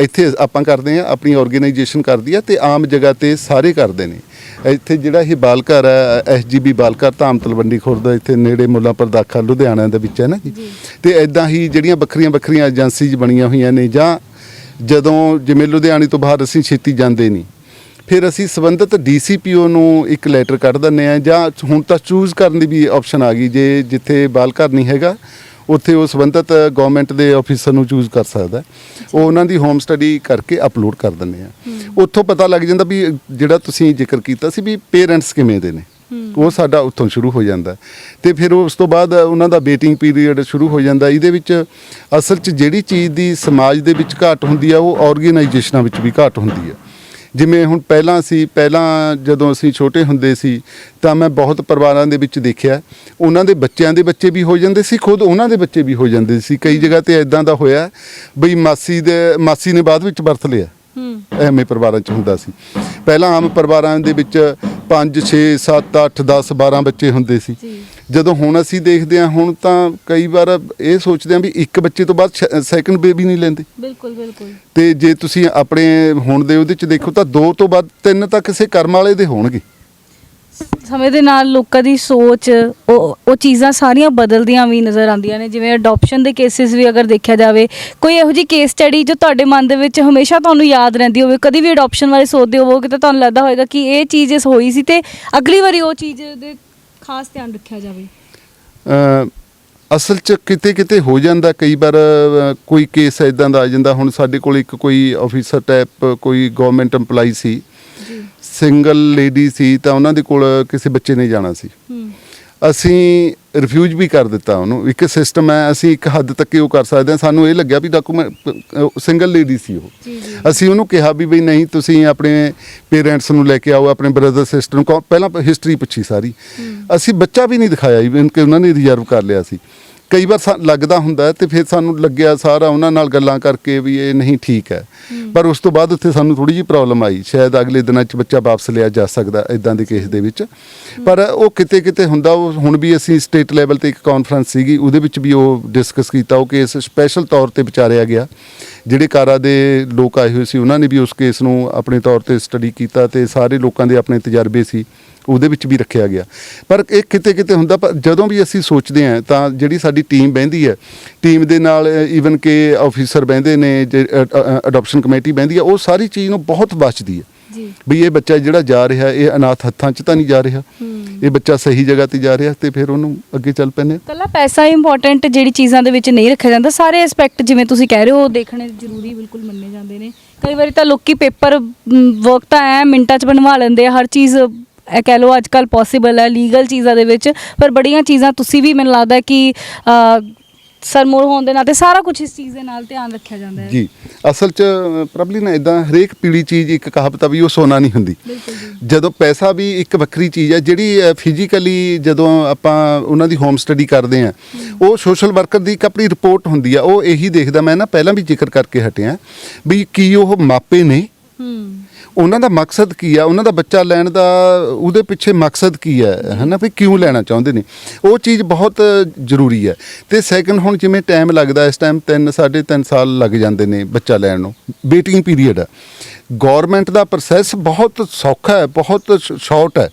Speaker 2: ਇੱਥੇ ਆਪਾਂ ਕਰਦੇ ਹਾਂ ਆਪਣੀ ਆਰਗੇਨਾਈਜੇਸ਼ਨ ਕਰਦੀ ਹੈ ਤੇ ਆਮ ਜਗ੍ਹਾ ਤੇ ਸਾਰੇ ਕਰਦੇ ਨੇ ਇੱਥੇ ਜਿਹੜਾ ਇਹ ਬਾਲ ਘਰ ਹੈ ਐਸਜੀਬੀ ਬਾਲ ਘਰ ਧਾਮ ਤਲਵੰਡੀ ਖੁਰਦ ਇੱਥੇ ਨੇੜੇ ਮੁੱਲਾਂਪੁਰ ਦਾਖਾ ਲੁਧਿਆਣਾ ਦੇ ਵਿੱਚ ਹੈ ਨਾ ਜੀ। ਤੇ ਐਦਾਂ ਹੀ ਜਿਹੜੀਆਂ ਵੱਖਰੀਆਂ ਵੱਖਰੀਆਂ ਏਜੰਸੀਜ਼ ਬਣੀਆਂ ਹੋਈਆਂ ਨੇ ਜਾਂ ਜਦੋਂ ਜਿਵੇਂ ਲੁਧਿਆਣੇ ਤੋਂ ਬਾਹਰ ਅਸੀਂ ਛੇਤੀ ਜਾਂਦੇ ਨਹੀਂ ਫਿਰ ਅਸੀਂ ਸਬੰਧਤ ਡੀਸੀਪੀਓ ਨੂੰ ਇੱਕ ਲੈਟਰ ਕੱਢ ਦਿੰਨੇ ਆ ਜਾਂ ਹੁਣ ਤਾਂ ਚੂਜ਼ ਕਰਨ ਦੀ ਵੀ ਆਪਸ਼ਨ ਆ ਗਈ ਜੇ ਜਿੱਥੇ ਬਾਲ ਘਰ ਨਹੀਂ ਹੈਗਾ ਉੱਥੇ ਉਹ ਸਬੰਧਤ ਗਵਰਨਮੈਂਟ ਦੇ ਆਫੀਸਰ ਨੂੰ ਚੂਜ਼ ਕਰ ਸਕਦਾ। ਉਹ ਉਹਨਾਂ ਦੀ ਹੋਮ ਸਟੱਡੀ ਕਰਕੇ ਅਪਲੋਡ ਕਰ ਦਿੰਦੇ ਆ। ਉੱਥੋਂ ਪਤਾ ਲੱਗ ਜਾਂਦਾ ਵੀ ਜਿਹੜਾ ਤੁਸੀਂ ਜ਼ਿਕਰ ਕੀਤਾ ਸੀ ਵੀ ਪੇਰੈਂਟਸ ਕਿਵੇਂ ਦੇ ਨੇ। ਉਹ ਸਾਡਾ ਉੱਥੋਂ ਸ਼ੁਰੂ ਹੋ ਜਾਂਦਾ। ਤੇ ਫਿਰ ਉਸ ਤੋਂ ਬਾਅਦ ਉਹਨਾਂ ਦਾ ਵੇਟਿੰਗ ਪੀਰੀਅਡ ਸ਼ੁਰੂ ਹੋ ਜਾਂਦਾ। ਇਹਦੇ ਵਿੱਚ ਅਸਲ 'ਚ ਜਿਹੜੀ ਚੀਜ਼ ਦੀ ਸਮਾਜ ਦੇ ਵਿੱਚ ਘਾਟ ਹੁੰਦੀ ਆ ਉਹ ਆਰਗੇਨਾਈਜੇਸ਼ਨਾਂ ਵਿੱਚ ਵੀ ਘਾਟ ਹੁੰਦੀ ਆ। ਜਿਵੇਂ ਹੁਣ ਪਹਿਲਾਂ ਸੀ ਪਹਿਲਾਂ ਜਦੋਂ ਅਸੀਂ ਛੋਟੇ ਹੁੰਦੇ ਸੀ ਤਾਂ ਮੈਂ ਬਹੁਤ ਪਰਿਵਾਰਾਂ ਦੇ ਵਿੱਚ ਦੇਖਿਆ ਉਹਨਾਂ ਦੇ ਬੱਚਿਆਂ ਦੇ ਬੱਚੇ ਵੀ ਹੋ ਜਾਂਦੇ ਸੀ ਖੁਦ ਉਹਨਾਂ ਦੇ ਬੱਚੇ ਵੀ ਹੋ ਜਾਂਦੇ ਸੀ। ਕਈ ਜਗ੍ਹਾ ਤੇ ਇਦਾਂ ਦਾ ਹੋਇਆ ਬਈ ਮਾਸੀ ਦੇ ਮਾਸੀ ਨੇ ਬਾਅਦ ਵਿੱਚ ਵਰਤ ਲਿਆ।
Speaker 1: ਹੂੰ।
Speaker 2: ਐਵੇਂ ਪਰਿਵਾਰਾਂ 'ਚ ਹੁੰਦਾ ਸੀ। ਪਹਿਲਾਂ ਆਮ ਪਰਿਵਾਰਾਂ ਦੇ ਵਿੱਚ 5 6 7 8 10 12 ਬੱਚੇ ਹੁੰਦੇ ਸੀ।
Speaker 1: ਜੀ।
Speaker 2: ਜਦੋਂ ਹੁਣ ਅਸੀਂ ਦੇਖਦੇ ਹਾਂ ਹੁਣ ਤਾਂ ਕਈ ਵਾਰ ਇਹ ਸੋਚਦੇ ਹਾਂ ਵੀ ਇੱਕ ਬੱਚੇ ਤੋਂ ਬਾਅਦ ਸੈਕੰਡ ਬੇਬੀ ਨਹੀਂ ਲੈਂਦੇ।
Speaker 1: ਬਿਲਕੁਲ ਬਿਲਕੁਲ।
Speaker 2: ਤੇ ਜੇ ਤੁਸੀਂ ਆਪਣੇ ਹੁਣ ਦੇ ਉਹਦੇ ਚ ਦੇਖੋ ਤਾਂ ਦੋ ਤੋਂ ਬਾਅਦ ਤਿੰਨ ਤਾਂ ਕਿਸੇ ਕਰਮ ਵਾਲੇ ਦੇ ਹੋਣਗੇ।
Speaker 1: ਸਮੇਂ ਦੇ ਨਾਲ ਲੋਕਾਂ ਦੀ ਸੋਚ ਉਹ ਉਹ ਚੀਜ਼ਾਂ ਸਾਰੀਆਂ ਬਦਲਦੀਆਂ ਵੀ ਨਜ਼ਰ ਆਉਂਦੀਆਂ ਨੇ। ਜਿਵੇਂ ਅਡਾਪਸ਼ਨ ਦੇ ਕੇਸਿਸ ਵੀ ਅਗਰ ਦੇਖਿਆ ਜਾਵੇ ਕੋਈ ਇਹੋ ਜਿਹੀ ਕੇਸ ਸਟੱਡੀ ਜੋ ਤੁਹਾਡੇ ਮਨ ਦੇ ਵਿੱਚ ਹਮੇਸ਼ਾ ਤੁਹਾਨੂੰ ਯਾਦ ਰਹਿੰਦੀ ਹੋਵੇ ਕਦੀ ਵੀ ਅਡਾਪਸ਼ਨ ਬਾਰੇ ਸੋਚਦੇ ਹੋਵੋਗੇ ਤਾਂ ਤੁਹਾਨੂੰ ਲੱਗਦਾ ਹੋਵੇਗਾ ਕਿ ਇਹ ਚੀਜ਼ ਇਸ ਹੋਈ ਸੀ ਤੇ ਅਗਲੀ ਵਾਰੀ ਉਹ ਚੀਜ਼ ਦੇ ਖਾਸ ਧਿਆਨ ਰੱਖਿਆ ਜਾਵੇ।
Speaker 2: ਅਸਲ ਚ ਕਿਤੇ ਕਿਤੇ ਹੋ ਜਾਂਦਾ ਕਈ ਵਾਰ ਕੋਈ ਕੇਸ ਇਦਾਂ ਦਾ ਆ ਜਾਂਦਾ। ਹੁਣ ਸਾਡੇ ਕੋਲ ਇੱਕ ਕੋਈ ਆਫੀਸਰ ਟਾਈਪ ਕੋਈ ਗਵਰਨਮੈਂਟ EMPLOYE ਸੀ। ਸਿੰਗਲ ਲੇਡੀ ਸੀ ਤਾਂ ਉਹਨਾਂ ਦੇ ਕੋਲ ਕਿਸੇ ਬੱਚੇ ਨੇ ਜਾਣਾ ਸੀ।
Speaker 1: ਹੂੰ।
Speaker 2: ਅਸੀਂ ਰਿਫਿਊਜ ਵੀ ਕਰ ਦਿੱਤਾ ਉਹਨੂੰ। ਇੱਕ ਸਿਸਟਮ ਹੈ ਅਸੀਂ ਇੱਕ ਹੱਦ ਤੱਕ ਹੀ ਉਹ ਕਰ ਸਕਦੇ ਹਾਂ। ਸਾਨੂੰ ਇਹ ਲੱਗਿਆ ਵੀ ਡਾਕੂਮੈਂਟ ਸਿੰਗਲ ਲੇਡੀ ਸੀ ਉਹ। ਅਸੀਂ ਉਹਨੂੰ ਕਿਹਾ ਵੀ ਬਈ ਨਹੀਂ ਤੁਸੀਂ ਆਪਣੇ ਪੇਰੈਂਟਸ ਨੂੰ ਲੈ ਕੇ ਆਓ ਆਪਣੇ ਬ੍ਰਦਰ ਸਿਸਟਰ ਨੂੰ ਕਹੋ- ਪਹਿਲਾਂ ਹਿਸਟਰੀ ਪੁੱਛੀ ਸਾਰੀ। ਅਸੀਂ ਬੱਚਾ ਵੀ ਨਹੀਂ ਦਿਖਾਇਆ ਇਵਨ ਕਿ ਉਹਨਾਂ ਨੇ ਰਿਜ਼ਰਵ ਕਰ ਲਿਆ ਸੀ। ਕਈ ਵਾਰ ਲੱਗਦਾ ਹੁੰਦਾ ਤੇ ਫਿਰ ਸਾਨੂੰ ਲੱਗਿਆ ਸਾਰਾ ਉਹਨਾਂ ਨਾਲ ਗੱਲਾਂ ਕਰਕੇ ਵੀ ਇਹ ਨਹੀਂ ਠੀਕ ਹੈ। ਪਰ ਉਸ ਤੋਂ ਬਾਅਦ ਉੱਥੇ ਸਾਨੂੰ ਥੋੜੀ ਜਿਹੀ ਪ੍ਰੋਬਲਮ ਆਈ। ਸ਼ਾਇਦ ਅਗਲੇ ਦਿਨਾਂ 'ਚ ਬੱਚਾ ਵਾਪਸ ਲਿਆ ਜਾ ਸਕਦਾ ਇਦਾਂ ਦੇ ਕੇਸ ਦੇ ਵਿੱਚ। ਪਰ ਉਹ ਕਿਤੇ ਕਿਤੇ ਹੁੰਦਾ ਉਹ ਹੁਣ ਵੀ ਅਸੀਂ ਸਟੇਟ ਲੈਵਲ ਤੇ ਇੱਕ ਕਾਨਫਰੰਸ ਸੀਗੀ ਉਹਦੇ ਵਿੱਚ ਵੀ ਉਹ ਡਿਸਕਸ ਕੀਤਾ ਉਹ ਕੇਸ ਸਪੈਸ਼ਲ ਤੌਰ ਤੇ ਵਿਚਾਰਿਆ ਗਿਆ। ਜਿਹੜੇ ਕਾਰਾ ਦੇ ਲੋਕ ਆਏ ਹੋਏ ਸੀ, ਉਹਨਾਂ ਨੇ ਵੀ ਉਸ ਕੇਸ ਨੂੰ ਆਪਣੇ ਤੌਰ ਤੇ ਸਟੱਡੀ ਕੀਤਾ ਤੇ ਸਾਰੇ ਲੋਕਾਂ ਦੇ ਆਪਣੇ ਤਜਰਬੇ ਸੀ, ਉਹਦੇ ਵਿੱਚ ਵੀ ਰੱਖਿਆ ਗਿਆ। ਪਰ ਇਹ ਕਿਤੇ ਕਿਤੇ ਹੁੰਦਾ, ਪਰ ਜਦੋਂ ਵੀ ਅਸੀਂ ਸੋਚਦੇ ਹਾਂ, ਤਾਂ ਜਿਹੜੀ ਸਾਡੀ ਟੀਮ ਬਹਿੰਦੀ ਹੈ ਟੀਮ ਦੇ ਨਾਲ ਈਵਨ ਕਿ ਆਫੀਸਰ ਬਹਿੰਦੇ ਨੇ ਅਡਾਪਸ਼ਨ ਕਮੇਟੀ ਬਹਿੰਦੀ ਹੈ, ਉਹ ਸਾਰੀ ਚੀਜ਼ ਨੂੰ ਬਹੁਤ ਬਚਦੀ ਹੈ। ਵੀ ਇਹ ਬੱਚਾ ਜਿਹੜਾ ਜਾ ਰਿਹਾ ਇਹ ਅਨਾਥ ਹੱਥਾਂ 'ਚ ਤਾਂ ਨਹੀਂ ਜਾ ਰਿਹਾ। ਇਹ ਬੱਚਾ ਸਹੀ ਜਗ੍ਹਾ ਤੇ ਜਾ ਰਿਹਾ ਤੇ ਫਿਰ ਉਹਨੂੰ ਅੱਗੇ ਚੱਲ ਹਾਂ।
Speaker 1: ਕੱਲਾ ਪੈਸਾ ਇੰਪੋਰਟੈਂਟ ਜਿਹੜੀ ਚੀਜ਼ਾਂ ਦੇ ਵਿੱਚ ਨਹੀਂ ਰੱਖਿਆ ਜਾਂਦਾ ਸਾਰੇ ਐਸਪੈਕਟ ਜਿਵੇਂ ਤੁਸੀਂ ਕਹਿ ਰਹੇ ਹੋ ਦੇਖਣੇ ਜ਼ਰੂਰੀ ਬਿਲਕੁਲ ਮੰਨੇ ਜਾਂਦੇ ਨੇ। ਕਈ ਵਾਰੀ ਤਾਂ ਲੋਕੀ ਪੇਪਰ ਵਰਕ ਤਾਂ ਐ ਮਿੰਟਾਂ 'ਚ ਬਣਵਾ ਲੈਂਦੇ ਆ ਹਰ ਚੀਜ਼ ਇਹ ਕਹਿ ਲਓ ਅੱਜ ਕੱਲ ਪੋਸੀਬਲ ਹੈ ਲੀਗਲ ਚੀਜ਼ਾਂ ਦੇ ਵਿੱਚ ਪਰ ਬੜੀਆਂ ਚੀਜ਼ਾਂ ਤੁਸੀਂ ਵੀ ਮੈਨੂੰ ਲੱਗਦਾ ਕਿ ਸਰਮੋਰ ਹੋਣ ਦੇ ਨਾਤੇ ਸਾਰਾ ਕੁਝ ਇਸ ਚੀਜ਼ ਦੇ ਨਾਲ ਧਿਆਨ ਰੱਖਿਆ ਜਾਂਦਾ ਹੈ।
Speaker 2: ਜੀ ਅਸਲ 'ਚ ਪ੍ਰਬਲੀ ਨਾ ਇਦਾਂ ਹਰੇਕ ਪੀੜੀ ਚੀਜ਼ ਇੱਕ ਕਹਾਵਤ ਆ ਵੀ ਉਹ ਸੋਨਾ ਨਹੀਂ ਹੁੰਦੀ।
Speaker 1: ਬਿਲਕੁਲ ਜੀ।
Speaker 2: ਜਦੋਂ ਪੈਸਾ ਵੀ ਇੱਕ ਵੱਖਰੀ ਚੀਜ਼ ਹੈ ਜਿਹੜੀ ਫਿਜ਼ੀਕਲੀ ਜਦੋਂ ਆਪਾਂ ਉਹਨਾਂ ਦੀ ਹੋਮ ਸਟੱਡੀ ਕਰਦੇ ਆ ਉਹ ਸੋਸ਼ਲ ਵਰਕਰ ਦੀ ਇੱਕ ਆਪਣੀ ਰਿਪੋਰਟ ਹੁੰਦੀ ਆ ਉਹ ਇਹੀ ਦੇਖਦਾ ਮੈਂ ਨਾ ਪਹਿਲਾਂ ਵੀ ਜ਼ਿਕਰ ਕਰਕੇ ਹਟਿਆ ਵੀ ਕੀ ਉਹ ਮਾਪੇ ਨੇ
Speaker 1: ਹੂੰ।
Speaker 2: ਉਹਨਾਂ ਦਾ ਮਕਸਦ ਕੀ ਆ? ਉਹਨਾਂ ਦਾ ਬੱਚਾ ਲੈਣ ਦਾ ਉਹਦੇ ਪਿੱਛੇ ਮਕਸਦ ਕੀ ਹੈ ਹਨਾ ਵੀ ਕਿਉਂ ਲੈਣਾ ਚਾਹੁੰਦੇ ਨੇ? ਉਹ ਚੀਜ਼ ਬਹੁਤ ਜ਼ਰੂਰੀ ਹੈ ਤੇ ਸੈਕੰਡ ਹੁਣ ਜਿਵੇਂ ਟਾਈਮ ਲੱਗਦਾ ਇਸ ਟਾਈਮ 3 3.5 ਸਾਲ ਲੱਗ ਜਾਂਦੇ ਨੇ ਬੱਚਾ ਲੈਣ ਨੂੰ ਵੇਟਿੰਗ ਪੀਰੀਅਡ ਹੈ ਗਵਰਨਮੈਂਟ ਦਾ ਪ੍ਰੋਸੈਸ ਬਹੁਤ ਸੌਖਾ ਹੈ ਬਹੁਤ ਸ਼ਾਰਟ ਹੈ।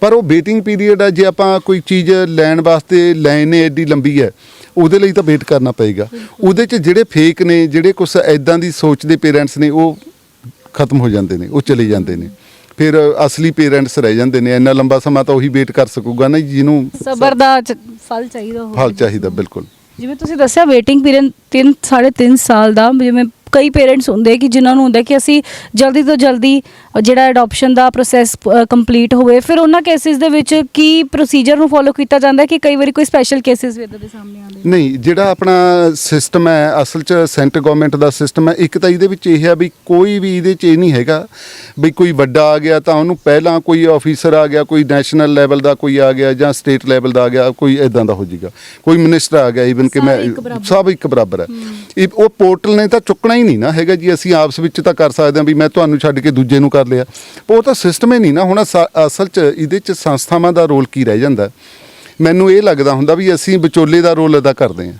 Speaker 2: ਪਰ ਉਹ ਵੇਟਿੰਗ ਪੀਰੀਅਡ ਹੈ ਜੇ ਆਪਾਂ ਕੋਈ ਚੀਜ਼ ਲੈਣ ਵਾਸਤੇ ਲਾਈਨ ਐਡੀ ਲੰਬੀ ਹੈ ਉਹਦੇ ਲਈ ਤਾਂ ਵੇਟ ਕਰਨਾ ਪਏਗਾ। ਉਹਦੇ 'ਚ ਜਿਹੜੇ ਫੇਕ ਨੇ ਜਿਹੜੇ ਕੁਛ ਐਦਾਂ ਦੀ ਸੋਚਦੇ ਪੇਰੈਂਟਸ ਨੇ ਉਹ ਖਤਮ ਹੋ ਜਾਂਦੇ ਨੇ ਉਹ ਚਲੇ ਜਾਂਦੇ ਨੇ। ਫਿਰ ਅਸਲੀ ਪੇਰੈਂਟਸ ਰਹਿ ਜਾਂਦੇ ਨੇ ਇੰਨਾ ਲੰਬਾ ਸਮਾਂ ਤਾਂ ਉਹੀ ਵੇਟ ਕਰ ਸਕੂਗਾ ਨਾ ਜਿਹਨੂੰ
Speaker 1: ਸਬਰ ਦਾ ਚ- ਫਲ ਚਾਹੀਦਾ ਹੋਵੇ।
Speaker 2: ਫਲ ਚਾਹੀਦਾ ਬਿਲਕੁਲ।
Speaker 1: ਜਿਵੇਂ ਤੁਸੀਂ ਦੱਸਿਆ ਵੇਟਿੰਗ ਪੀਰੀਅਡ 3 3.5 ਸਾਲ ਦਾ ਜਿਵੇਂ ਕਈ ਪੇਰੈਂਟਸ ਹੁੰਦੇ ਕਿ ਜਿਨ੍ਹਾਂ ਨੂੰ ਹੁੰਦਾ ਕਿ ਅਸੀਂ ਜਲਦੀ ਤੋਂ ਜਲਦੀ ਜਿਹੜਾ ਅਡਾਪਸ਼ਨ ਦਾ ਪ੍ਰੋਸੈਸ ਕੰਪਲੀਟ ਹੋਵੇ। ਫਿਰ ਉਹਨਾਂ ਕੇਸਿਸ ਦੇ ਵਿੱਚ ਕੀ ਪ੍ਰੋਸੀਜਰ ਨੂੰ ਫੋਲੋ ਕੀਤਾ ਜਾਂਦਾ ਕਿ ਕਈ ਵਾਰੀ ਕੋਈ ਸਪੈਸ਼ਲ ਕੇਸਿਸ ਵੀ ਇਦਾਂ ਦੇ ਸਾਹਮਣੇ ਆਉਂਦੇ
Speaker 2: ਨਹੀਂ ਜਿਹੜਾ ਆਪਣਾ ਸਿਸਟਮ ਹੈ ਅਸਲ 'ਚ ਸੈਂਟਰ ਗਵਰਨਮੈਂਟ ਦਾ ਸਿਸਟਮ ਹੈ ਇੱਕ ਤਾਂ ਇਹਦੇ ਵਿੱਚ ਇਹ ਹੈ ਵੀ ਕੋਈ ਵੀ ਇਹਦੇ 'ਚ ਇਹ ਨਹੀਂ ਹੈਗਾ ਵੀ ਕੋਈ ਵੱਡਾ ਆ ਗਿਆ ਤਾਂ ਉਹਨੂੰ ਪਹਿਲਾਂ ਕੋਈ ਆਫੀਸਰ ਆ ਗਿਆ ਕੋਈ ਨੈਸ਼ਨਲ ਲੈਵਲ ਦਾ ਕੋਈ ਆ ਗਿਆ ਜਾਂ ਸਟੇਟ ਲੈਵਲ ਦਾ ਆ ਗਿਆ ਕੋਈ ਇਦਾਂ ਦਾ ਹੋ ਜਾਏਗਾ ਕੋਈ ਮਿਨਿਸਟਰ ਆ ਗਿਆ ਈਵਨ ਕਿ ਮੈਂ। ਸਭ ਇੱਕ ਬਰਾਬਰ ਹੈ। ਉਹ ਪੋਰਟਲ ਨੇ ਤਾਂ ਚੁੱਕਣਾ ਹੀ ਨਹੀਂ ਨਾ ਹੈਗਾ ਜੀ ਅਸੀਂ ਆਪਸ ਵਿੱਚ ਤਾਂ ਕਰ ਸਕਦੇ ਹਾਂ ਵੀ ਮੈਂ ਤੁਹਾਨੂੰ ਛੱਡ ਕੇ ਦੂਜੇ ਨੂੰ ਕਰ ਲਿਆ। ਉਹ ਤਾਂ ਸਿਸਟਮ ਹੀ ਨਹੀਂ ਨਾ ਹੁਣ ਅਸ- ਅਸਲ 'ਚ ਇਹਦੇ 'ਚ ਸੰਸਥਾਵਾਂ ਦਾ ਰੋਲ ਕੀ ਰਹਿ ਜਾਂਦਾ? ਮੈਨੂੰ ਇਹ ਲੱਗਦਾ ਹੁੰਦਾ ਵੀ ਅਸੀਂ ਵਿਚੋਲੇ ਦਾ ਰੋਲ ਅਦਾ ਕਰਦੇ
Speaker 1: ਹੂੰ।